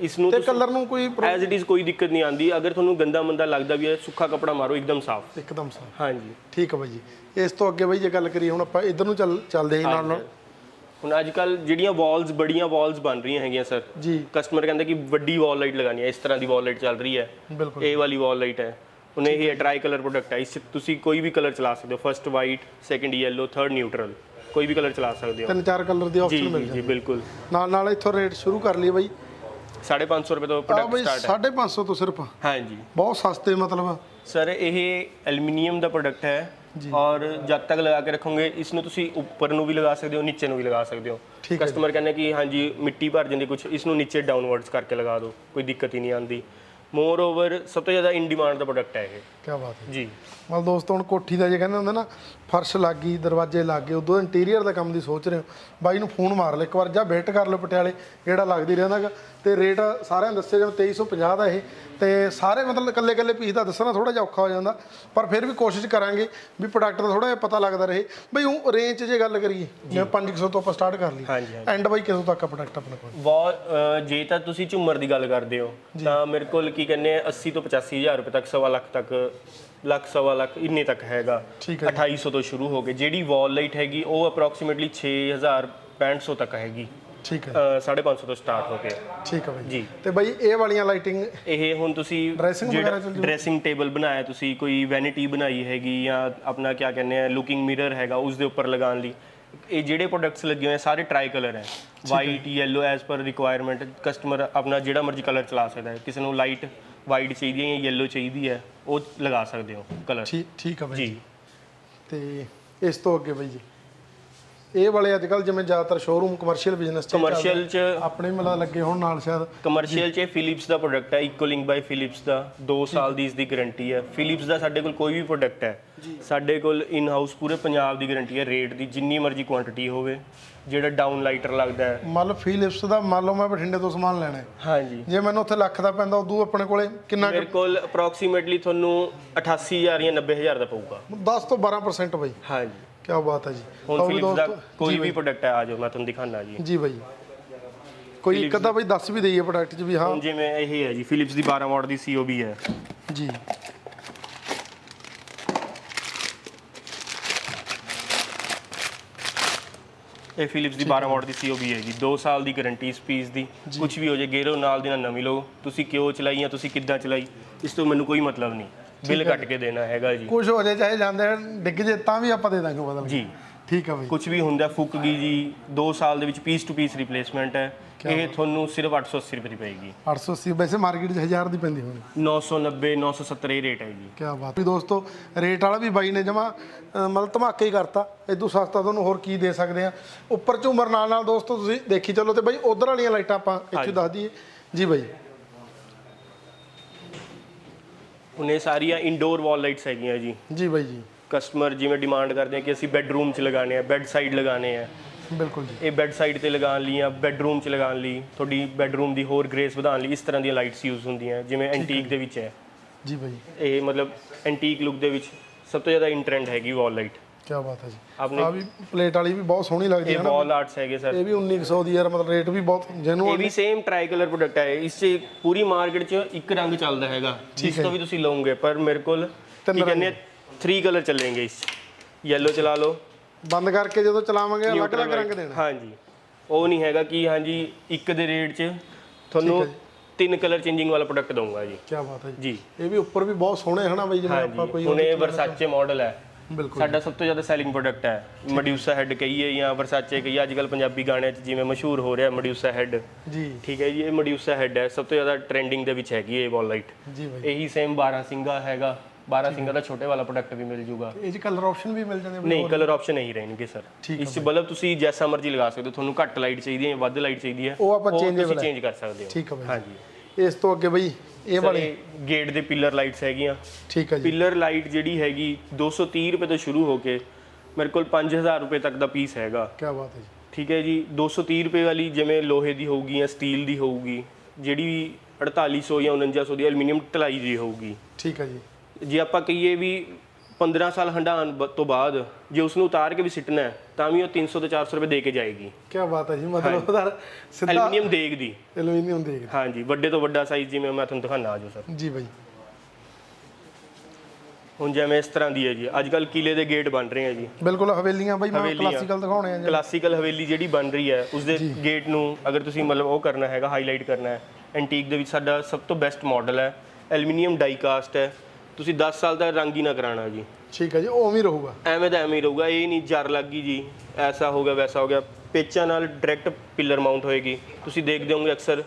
ਇਸ ਨੂੰ ਤੇ ਕਲਰ ਨੂੰ ਕੋਈ ਐਜ਼ ਇਟ ਇਜ਼ ਕੋਈ ਦਿੱਕਤ ਨਹੀਂ ਆਂਦੀ ਅਗਰ ਤੁਹਾਨੂੰ ਗੰਦਾ ਮੰਦਾ ਲੱਗਦਾ ਵੀ ਹੈ ਸੁੱਕਾ ਕਪੜਾ ਮਾਰੋ ਇੱਕਦਮ ਸਾਫ਼। ਇੱਕਦਮ ਸਾਫ਼। ਹਾਂਜੀ। ਠੀਕ ਹੈ ਬਾਈ ਜੀ। ਇਸ ਤੋਂ ਅੱਗੇ ਬਾਈ ਜੇ ਗੱਲ ਕਰੀਏ ਹੁਣ ਆਪਾਂ ਇਧਰ ਨੂੰ ਚੱਲ ਚੱਲਦੇ ਹਾਂ ਨਾਲ ਨਾਲ। ਹੁਣ ਅੱਜ ਕੱਲ ਜਿਹੜੀਆਂ ਵਾਲਸ ਬੜੀਆਂ ਵਾਲਸ ਬਣ ਰਹੀਆਂ ਹੈਗੀਆਂ ਸਰ। ਜੀ। ਕਸਟਮਰ ਕਹਿੰਦਾ ਕਿ ਵੱਡੀ ਵਾਲ ਲਾਈਟ ਲਗਾਣੀ ਹੈ। ਇਸ ਤਰ੍ਹਾਂ ਦੀ ਵਾਲ ਲਾਈਟ ਚੱਲ ਰਹੀ ਹੈ। ਬਿਲਕੁਲ। ਇਹ ਵਾਲੀ ਵਾਲ ਲਾਈਟ ਹੈ। ਉਹਨੇ ਇਹ ਟਰਾਈ ਕਲਰ ਪ੍ਰੋਡਕਟ ਹੈ ਇਸ 'ਚ ਤੁਸੀਂ ਕੋਈ ਵੀ ਕਲਰ ਚਲਾ ਸਕਦੇ ਹੋ first white second yellow third neutral ਕੋਈ ਵੀ ਕਲਰ ਚਲਾ ਸਕਦੇ ਹੋ ਤਿੰਨ ਚਾਰ ਕਲਰ ਦੀ ਜੀ ਆਪਸ਼ਨ ਮਿਲ ਜੀ ਜਾਂਦੀ ਬਿਲਕੁਲ ਨਾਲ ਨਾਲ ਇੱਥੋਂ ਰੇਟ ਸ਼ੁਰੂ ਕਰ ਲਈਏ ਬਾਈ 550 ਰੁਪਏ ਤੋਂ ਆ ਪ੍ਰੋਡਕਟ ਸਟਾਰਟ ਹੈ 550 ਤੋਂ ਸਿਰਫ ਹਾਂਜੀ ਬਹੁਤ ਸਸਤੇ ਮਤਲਬ ਸਰ ਇਹ ਐਲੂਮੀਨੀਅਮ ਦਾ ਪ੍ਰੋਡਕਟ ਹੈ ਔਰ ਜਦ ਤੱਕ ਲਗਾ ਕੇ ਰੱਖੋਗੇ ਇਸ ਨੂੰ ਤੁਸੀਂ ਉੱਪਰ ਨੂੰ ਵੀ ਲਗਾ ਸਕਦੇ ਹੋ ਨੀਚੇ ਨੂੰ ਵੀ ਲਗਾ ਸਕਦੇ ਹੋ ਠੀਕ ਹੈ ਕਸਟਮਰ ਕਹਿੰਦੇ ਕਿ ਹਾਂਜੀ ਮਿੱਟੀ ਭਰ ਜਾਂਦੀ ਕੁਝ ਇਸ ਨੂੰ ਨੀਚੇ ਡਾਊਨਵਰਡਸ ਕਰਕੇ ਲਗਾ ਦਿਓ ਕੋਈ ਦਿੱਕਤ ਹੀ ਨਹੀਂ ਆਉਂਦੀ ਮੋਰ ਓਵਰ ਸਭ ਤੋਂ ਜ਼ਿਆਦਾ ਇਨ ਡਿਮਾਂਡ ਦਾ ਪ੍ਰੋਡਕਟ ਹੈ ਇਹ। ਕੀ ਬਾਤ ਹੈ। ਜੀ। ਮਤਲਬ ਦੋਸਤੋ ਹੁਣ ਕੋਠੀ ਦਾ ਜੇ ਕਹਿੰਦੇ ਹੁੰਦੇ ਨਾ ਫਰਸ਼ ਲੱਗ ਗਈ ਦਰਵਾਜ਼ੇ ਲੱਗ ਗਏ ਉਦੋਂ ਇੰਟੀਰੀਅਰ ਦਾ ਕੰਮ ਦੀ ਸੋਚ ਰਹੇ ਹੋ। ਬਾਈ ਨੂੰ ਫੋਨ ਮਾਰ ਲੈ ਇੱਕ ਵਾਰ ਜਾਂ ਵਿਜ਼ਿਟ ਕਰ ਲਓ ਪਟਿਆਲੇ ਜਿਹੜਾ ਲੱਗਦੀ ਰਹਿੰਦਾਗਾ ਤੇ ਰੇਟ ਸਾਰਿਆਂ ਦੱਸਿਆ ਜਿਵੇਂ 2350 ਦਾ ਇਹ। ਤੇ ਸਾਰੇ ਮਤਲਬ ਇਕੱਲੇ ਇਕੱਲੇ ਪੀਸ ਦਾ ਦੱਸਣਾ ਥੋੜਾ ਜਿਹਾ ਔਖਾ ਹੋ ਜਾਂਦਾ ਪਰ ਫਿਰ ਵੀ ਕੋਸ਼ਿਸ਼ ਕਰਾਂਗੇ ਵੀ ਪ੍ਰੋਡਕਟ ਦਾ ਥੋੜਾ ਜਿਹਾ ਪਤਾ ਲੱਗਦਾ ਰਹੇ। ਬਈ ਉਹ ਰੇਂਜ ਜੇ ਗੱਲ ਕਰੀਏ ਜਿਵੇਂ 500 ਤੋਂ ਆਪਾਂ ਸਟਾਰਟ ਕਰ ਲਈ ਐਂਡ ਬਾਈ ਕਿਦੋਂ ਤੱਕ ਪ੍ਰੋਡਕਟ ਆਪਣੇ ਕੋਲ? ਅਹ ਜੇ ਤਾਂ ਤੁਸੀਂ ਝੁੰਮਰ ਦੀ ਗੱਲ ਕਰਦੇ ਹੋ ਤਾਂ ਮੇਰੇ ਕੋਲ ਕੀ ਕਹਿੰਦੇ ਆ 80 ਤੋਂ 85000 ਰੁਪਏ ਤੱਕ ਸਵਾ ਲੱਖ ਤੱਕ ਲੱਖ ਸਵਾ ਲੱਖ ਇੰਨੇ ਤੱਕ ਹੈਗਾ। ਠੀਕ 2800 ਤੋਂ ਸ਼ੁਰੂ ਹੋ ਕੇ ਜਿਹੜੀ ਵਾਲ ਲਾਈਟ ਹੈਗੀ ਉਹ ਅਪਰੋਕਸੀਮੇਟਲੀ 6000 6500 ਤੱਕ ਹੈਗੀ। ਠੀਕ ਹੈ। ਅਹ 550 ਤੋਂ ਸਟਾਰਟ ਹੋ ਕੇ। ਠੀਕ ਹੈ ਬਾਈ। ਜੀ। ਤੇ ਬਾਈ ਇਹ ਵਾਲੀਆਂ ਲਾਈਟਿੰਗ ਇਹ ਹੁਣ ਤੁਸੀਂ Dressing ਡਰੈਸਿੰਗ ਟੇਬਲ ਬਣਾਇਆ ਤੁਸੀਂ ਕੋਈ ਵੈਨਿਟੀ ਬਣਾਈ ਹੈਗੀ ਜਾਂ ਆਪਣਾ ਕੀ ਕਹਿੰਦੇ ਆ ਲੁਕਿੰਗ ਮਿਰਰ ਹੈਗਾ ਉਸ ਦੇ ਉੱਪਰ ਲਗਾਉਣ ਲਈ। ਇਹ ਜਿਹੜੇ ਪ੍ਰੋਡਕਟਸ ਲੱਗੇ ਹੋਏ ਆ ਸਾਰੇ ਟਰਾਈ ਕਲਰ ਹੈ। ਵਾਈਟ ਯੈਲੋ ਐਸ ਪਰ ਰਿਕੁਆਇਰਮੈਂਟ ਕਸਟਮਰ ਆਪਣਾ ਜਿਹੜਾ ਮਰਜ਼ੀ ਕਲਰ ਚਲਾ ਸਕਦਾ ਹੈ। ਕਿਸੇ ਨੂੰ ਲਾਈਟ ਵਾਈਟ ਚਾਹੀਦੀ ਹੈ ਜਾਂ ਯੈਲੋ ਚਾਹੀਦੀ ਹੈ ਉਹ ਲਗਾ ਸਕਦੇ ਹੋ ਕਲਰ ਠੀਕ ਠੀਕ ਆ ਬਾਈ ਜੀ। ਤੇ ਇਸ ਤੋਂ ਅੱਗੇ ਬਾਈ ਜੀ। ਇਹ ਵਾਲੇ ਅੱਜ ਕੱਲ ਜਿਵੇਂ ਜ਼ਿਆਦਾਤਰ ਸ਼ੋਰੂਮ ਕਮਰਸ਼ੀਅਲ ਬਿਜ਼ਨਸ ਚ ਕਮਰਸ਼ੀਅਲ ਚ ਆਪਣੇ ਮਤਲਬ ਲੱਗੇ ਹੋਣ ਨਾਲ ਸ਼ਾਇਦ। ਕਮਰਸ਼ੀਅਲ ਚ ਫਿਲਿਪਸ ਦਾ ਪ੍ਰੋਡਕਟ ਹੈ ਇਕੋਲਿੰਗ ਬਾਈ ਫਿਲਿਪਸ ਦਾ। 2 ਸਾਲ ਦੀ ਇਸ ਦੀ ਗਾਰੰਟੀ ਹੈ ਫਿਲਿਪਸ ਦਾ ਸਾਡੇ ਕੋਲ ਕੋਈ ਵੀ ਪ੍ਰੋਡਕਟ ਹੈ ਸਾਡੇ ਕੋਲ ਇਨ ਹਾਊਸ ਪੂਰੇ ਪੰਜਾਬ ਦੀ ਗਾਰੰਟੀ ਹੈ ਰੇਟ ਦੀ ਜਿੰਨੀ ਮਰਜ਼ੀ ਕੁਆਂਟੀਟੀ ਹੋਵੇ। ਜਿਹੜਾ ਡਾਊਨ ਲਾਈਟਰ ਲੱਗਦਾ ਹੈ। ਮੰਨ ਲਓ ਫਿਲਿਪਸ ਦਾ ਮੰਨ ਲਓ ਮੈਂ ਬਠਿੰਡੇ ਤੋਂ ਸਮਾਨ ਲੈਣਾ ਹੈ। ਹਾਂਜੀ। ਜੇ ਮੈਨੂੰ ਉੱਥੇ ਲੱਖ ਦਾ ਪੈਂਦਾ ਉਦੋਂ ਆਪਣੇ ਕੋਲੇ ਕਿੰਨਾ ਮੇਰੇ ਕੋਲ ਅਪਰੋਕਸੀਮੇਟਲੀ ਤੁਹਾਨੂੰ 88000 ਜਾਂ 90000 ਦਾ ਪਊਗਾ। 10 ਤੋਂ 12% ਬਾਈ। ਹਾਂਜੀ। ਕੀ ਬਾਤ ਹੈ ਜੀ। ਹੁਣ ਵੀ ਫਿਲਿਪਸ ਦਾ ਦੋਸਤੋ- ਕੋਈ ਵੀ ਪ੍ਰੋਡਕਟ ਹੈ ਆ ਜਾਓ ਮੈਂ ਤੁਹਾਨੂੰ ਦਿਖਾਣਾ ਜੀ। ਜੀ ਬਾਈ। ਕੋਈ ਇੱਕ ਅੱਧਾ ਬਾਈ ਦੱਸ ਵੀ ਦਈਏ ਪ੍ਰੋਡਕਟ 'ਚ ਵੀ ਹਾਂ। ਹੁਣ ਜਿਵੇਂ ਇਹ ਹੈ ਜੀ ਫਿਲਿਪਸ ਦੀ 12 ਵਾਟ ਦੀ ਸੀਓਬੀ ਹੈ। ਜੀ। ਇਹ ਫਿਲਿਪਸ ਦੀ 12 ਵਾਟ ਦੀ ਸੀਓਬੀ ਹੈ ਜੀ। 2 ਸਾਲ ਦੀ ਗਾਰੰਟੀ ਇਸ ਪੀਸ ਦੀ। ਕੁਝ ਵੀ ਹੋ ਜਾਏ ਗੇਰੋ ਨਾਲ ਦੀ ਨਾਲ ਨਵੀਂ ਲਓ। ਤੁਸੀਂ ਕਿਉਂ ਚਲਾਈ ਜਾਂ ਤੁਸੀਂ ਕਿੱਦਾਂ ਚਲਾਈ? ਇਸ ਤੋਂ ਮੈਨੂੰ ਕੋਈ ਮਤਲਬ ਨਹੀਂ। ਬਿੱਲ ਕੱਟ ਕੇ ਦੇਣਾ ਹੈਗਾ ਜੀ। ਕੁਝ ਹੋ ਜਾਏ ਚਾਹੇ ਜਾਂਦੇ ਡਿੱਗ ਜੇ ਤਾਂ ਵੀ ਆਪਾਂ ਦੇ ਦਾਂਗੇ ਬਦਲ। ਜੀ। ਠੀਕ ਆ ਬਾਈ। ਕੁਝ ਵੀ ਹੁੰਦਾ ਫੁੱਕ ਗਈ ਜੀ 2 ਸਾਲ ਦੇ ਵਿੱਚ ਪੀਸ ਟੂ ਪੀਸ ਰਿਪਲੇਸਮੈਂਟ ਹੈ। ਇਹ ਤੁਹਾਨੂੰ ਸਿਰਫ 880 ਰੁਪਏ ਦੀ ਪਏਗੀ। 880 ਵੈਸੇ ਮਾਰਕੀਟ 'ਚ 1000 ਦੀ ਪੈਂਦੀ ਹੋਣੀ। 990 970 ਇਹ ਰੇਟ ਹੈ ਜੀ। ਕੀ ਬਾਤ। ਵੀ ਦੋਸਤੋ ਰੇਟ ਵਾਲਾ ਵੀ ਬਾਈ ਨੇ ਜਮਾ ਮਤਲਬ ਧਮਾਕੇ ਹੀ ਕਰਤਾ। ਇਦੋਂ ਸਸਤਾ ਤੁਹਾਨੂੰ ਹੋਰ ਕੀ ਦੇ ਸਕਦੇ ਆ ਉੱਪਰ ਝੂਮਰ ਨਾਲ ਨਾਲ ਦੋਸਤੋ ਤੁਸੀਂ ਦੇਖੀ ਚੱਲੋ ਤੇ ਬਾਈ ਉਧਰ ਵਾਲੀਆਂ ਲਾਈਟਾਂ ਆਪਾਂ ਇੱਥੇ। ਦੱਸ ਦਈਏ। ਜੀ ਬਾਈ। ਇਹ ਸਾਰੀਆਂ ਇਨਡੋਰ ਵਾਲ ਲਾਈਟਸ ਹੈਗੀਆਂ ਜੀ। ਜੀ ਬਾਈ ਜੀ। ਕਸਟਮਰ ਜਿਵੇਂ ਡਿਮਾਂਡ ਕਰਦੇ ਆ ਕਿ ਅਸੀਂ ਬੈੱਡਰੂਮ 'ਚ ਲਗਾਣੇ ਆ ਬੈੱਡ ਸਾਈਡ ਲਗਾਣੇ ਆ। ਬਿਲਕੁਲ ਜੀ। ਇਹ ਬੈੱਡ ਸਾਈਡ ਤੇ ਲਗਾਉਣ ਲਈ ਜਾਂ ਬੈੱਡਰੂਮ 'ਚ ਲਗਾਉਣ ਲਈ ਤੁਹਾਡੀ ਬੈੱਡਰੂਮ ਦੀ ਹੋਰ ਗ੍ਰੇਸ ਵਧਾਉਣ ਲਈ ਇਸ ਤਰ੍ਹਾਂ ਦੀਆਂ ਲਾਈਟਸ ਯੂਜ਼ ਹੁੰਦੀਆਂ ਜਿਵੇਂ ਐਂਟੀਕ ਦੇ ਵਿੱਚ ਹੈ। ਜੀ ਬਾਈ। ਇਹ ਮਤਲਬ ਐਂਟੀਕ ਲੁੱਕ ਦੇ ਵਿੱਚ ਸਭ ਤੋਂ ਜ਼ਿਆਦਾ ਇਨ ਟ੍ਰੈਂਡ ਹੈਗੀ ਵਾਲ ਲਾਈਟ ਕੀ ਬਾਤ ਹੈ ਜੀ। ਆਪਨੇ- ਆ ਵੀ ਪਲੇਟ ਵਾਲੀ ਵੀ ਬਹੁਤ ਸੋਹਣੀ ਲੱਗਦੀ ਇਹ ਹੈ ਨਾ। ਵਾਲ ਆਰਟਸ ਹੈਗੇ ਸਰ ਇਹ ਵੀ 1900 ਦੀ ਯਾਰ ਮਤਲਬ ਰੇਟ ਵੀ ਬਹੁਤ ਇਹ ਜੈਨੂਅਲ ਵੀ ਸੇਮ ਟ੍ਰਾਈ ਕਲਰ ਪ੍ਰੋਡਕਟ ਹੈ। ਇਸ 'ਚ ਪੂਰੀ ਮਾਰਕੀਟ 'ਚ ਇੱਕ ਰੰਗ ਚੱਲਦਾ ਹੈਗਾ ਜਿਸ ਤੋਂ ਵੀ ਤੁਸੀਂ ਲਓਗੇ। ਪਰ ਮੇਰੇ ਕੋਲ ਕੀ ਕਹਿੰਦੇ 3 ਕਲਰ ਚੱਲेंगे ਇਸ ਯੈਲੋ ਚਲਾ ਲਓ। ਬੰਦ ਕਰਕੇ ਜਦੋਂ ਚਲਾਵਾਂਗੇ ਅਲੱਗ-ਅਲੱਗ ਰੰਗ ਦੇਣਾ। ਹਾਂਜੀ। ਉਹ ਨਹੀਂ ਹੈਗਾ ਕਿ ਹਾਂਜੀ ਇੱਕ ਦੇ ਰੇਟ 'ਚ ਤੁਹਾਨੂੰ ਤਿੰਨ ਕਲਰ ਚੇਂਜਿੰਗ ਵਾਲਾ ਪ੍ਰੋਡਕਟ ਦਊਂਗਾ ਜੀ। ਕੀ ਬਾਤ ਹੈ ਜੀ। ਜੀ। ਇਹ ਵੀ ਉੱਪਰ ਵੀ ਬਹੁਤ ਸੋਹਣੇ ਹਨਾ ਬਾਈ ਜਿਵੇਂ ਆਪਾਂ ਹਾਂਜੀ ਕੋਈ ਹੁਣ ਇਹ ਵਰਸਾਚੇ ਮਾਡਲ ਹੈ। ਸਾਡਾ ਸਭ ਤੋਂ ਜ਼ਿਆਦਾ ਸੈਲਿੰਗ ਪ੍ਰੋਡਕਟ ਹੈ। ਮਡਿਊਸਾ ਹੈਡ ਕਹੀਏ ਜਾਂ ਵਰਸਾਚੇ ਕਹੀਏ ਅੱਜ ਕੱਲ ਪੰਜਾਬੀ ਗਾਣਿਆਂ 'ਚ ਜਿਵੇਂ ਮਸ਼ਹੂਰ ਹੋ ਰਿਹਾ ਮਡਿਊਸਾ ਹੈਡ ਜੀ। ਠੀਕ ਹੈ ਜੀ ਇਹ ਮਡਿਊਸਾ ਹੈਡ ਹੈ। ਸਭ ਤੋਂ ਜ਼ਿਆਦਾ ਟ੍ਰੈਂਡਿੰਗ ਦੇ ਵਿੱਚ ਹੈਗੀ ਇਹ ਵਾਲ ਲਾਈਟ ਜੀ ਬਾਈ। ਇਹੀ ਸੇਮ 12 ਸਿੰਘਾ ਹੈਗਾ। 12 ਸਿੰਘਾ ਦਾ ਛੋਟੇ ਵਾਲਾ ਪ੍ਰੋਡਕਟ ਵੀ ਮਿਲ ਜੂਗਾ। ਇਹ 'ਚ ਕਲਰ ਆਪਸ਼ਨ ਵੀ ਮਿਲ ਜਾਂਦੇ? ਨਹੀਂ ਕਲਰ ਆਪਸ਼ਨ ਨਹੀਂ ਰਹਿਣਗੇ ਸਰ ਇਸ ਬਲਬ ਤੁਸੀਂ ਜੈਸਾ ਮਰਜ਼ੀ ਲਗਾ ਸਕਦੇ ਹੋ। ਤੁਹਾਨੂੰ ਘੱਟ ਲਾਈਟ ਚਾਹੀਦੀ ਹੈ ਜਾਂ ਵੱਧ ਲਾਈਟ ਚਾਹੀਦੀ ਹੈ। ਉਹ ਆਪਾਂ। ਚੇਂਜ ਕਰ ਸਕਦੇ ਹੋ। ਠੀਕ ਹੈ ਹਾਂਜੀ। ਇਸ ਤੋਂ ਅੱਗੇ ਬਾਈ ਇਹ ਵਾਲੇ। ਗੇਟ ਦੇ ਪਿਲਰ ਲਾਈਟਸ ਹੈਗੀਆਂ। ਠੀਕ ਹੈ ਜੀ। ਪਿਲਰ ਲਾਈਟ ਜਿਹੜੀ ਹੈਗੀ 230 ਰੁਪਏ ਤੋਂ ਸ਼ੁਰੂ ਹੋ ਕੇ ਮੇਰੇ ਕੋਲ 5000 ਰੁਪਏ ਤੱਕ ਦਾ ਪੀਸ ਹੈਗਾ। ਕੀ ਬਾਤ ਹੈ ਜੀ। ਠੀਕ ਹੈ ਜੀ 230 ਰੁਪਏ ਵਾਲੀ ਜਿਵੇਂ ਲੋਹੇ ਦੀ ਹੋਊਗੀ ਜਾਂ ਸਟੀਲ ਦੀ ਹੋਊਗੀ ਜਿਹੜੀ 4800 ਜਾਂ 4900 ਦੀ ਐਲੂਮੀਨੀਅਮ ਢਲਾਈ ਦੀ ਹੋਊਗੀ। ਠੀਕ ਹੈ ਜੀ। ਜੇ ਆਪਾਂ ਕਹੀਏ ਵੀ 15 ਸਾਲ ਹੰਡਾਉਣ ਬ- ਤੋਂ ਬਾਅਦ ਜੇ ਉਸ ਨੂੰ ਉਤਾਰ ਕੇ ਵੀ ਸਿੱਟਣਾ ਹੈ ਤਾਂ ਵੀ ਉਹ 300 ਤੋਂ 400 ਰੁਪਏ ਦੇ ਕੇ ਜਾਏਗੀ। ਕੀ ਬਾਤ ਹੈ ਜੀ ਮਤਲਬ ਉਹਦਾ ਸਿੱਧਾ ਐਲੂਮੀਨੀਅਮ ਦੇਗ ਦੀ। ਐਲੂਮੀਨੀਅਮ ਦੇ। ਹਾਂਜੀ ਵੱਡੇ ਤੋਂ ਵੱਡਾ ਸਾਈਜ਼ ਜਿਵੇਂ ਮੈਂ ਤੁਹਾਨੂੰ ਦਿਖਾਣਾ ਆਜੋ ਸਰ। ਜੀ ਬਾਈ। ਹੁਣ ਜਿਵੇਂ ਇਸ ਤਰ੍ਹਾਂ ਦੀ ਹੈ ਜੀ ਅੱਜ ਕੱਲ ਕਿਲੇ ਦੇ ਗੇਟ ਬਣ ਰਹੇ ਆ ਜੀ। ਬਿਲਕੁਲ ਹਵੇਲੀਆਂ ਬਾਈ ਮੈਂ। ਕਲਾਸੀਕਲ ਦਿਖਾਉਣੇ ਆ ਜੀ। ਕਲਾਸੀਕਲ ਹਵੇਲੀ ਜਿਹੜੀ ਬਣ ਰਹੀ ਹੈ ਉਸ ਦੇ ਗੇਟ ਨੂੰ ਅਗਰ ਤੁਸੀਂ ਮਤਲਬ ਉਹ ਕਰਨਾ ਹੈਗਾ ਹਾਈਲਾਈਟ ਕਰਨਾ ਹੈ ਐਂਟੀਕ ਦੇ ਵਿੱਚ ਸਾਡਾ ਸਭ ਤੋਂ ਬੈਸਟ ਮਾਡਲ ਹੈ। ਐਲੂਮੀਨੀਅਮ ਡਾਈ ਕਾਸਟ ਹੈ। ਤੁਸੀਂ 10 ਸਾਲ ਦਾ ਰੰਗ ਹੀ ਨਾ ਕਰਾਣਾ ਜੀ। ਠੀਕ ਹੈ ਜੀ ਉਹ ਹੀ ਰਹੂਗਾ। ਐਵੇਂ ਦਾ ਐਵੇਂ ਹੀ ਰਹੂਗਾ ਇਹ ਨਹੀਂ ਜਰ ਲੱਗ ਗਈ ਜੀ ਐਸਾ ਹੋ ਗਿਆ ਵੈਸਾ ਹੋ ਗਿਆ। ਪੇਚਾਂ ਨਾਲ ਡਾਇਰੈਕਟ ਪਿਲਰ ਮਾਊਂਟ ਹੋਏਗੀ। ਤੁਸੀਂ ਦੇਖਦੇ ਹੋਵੋਗੇ ਅਕਸਰ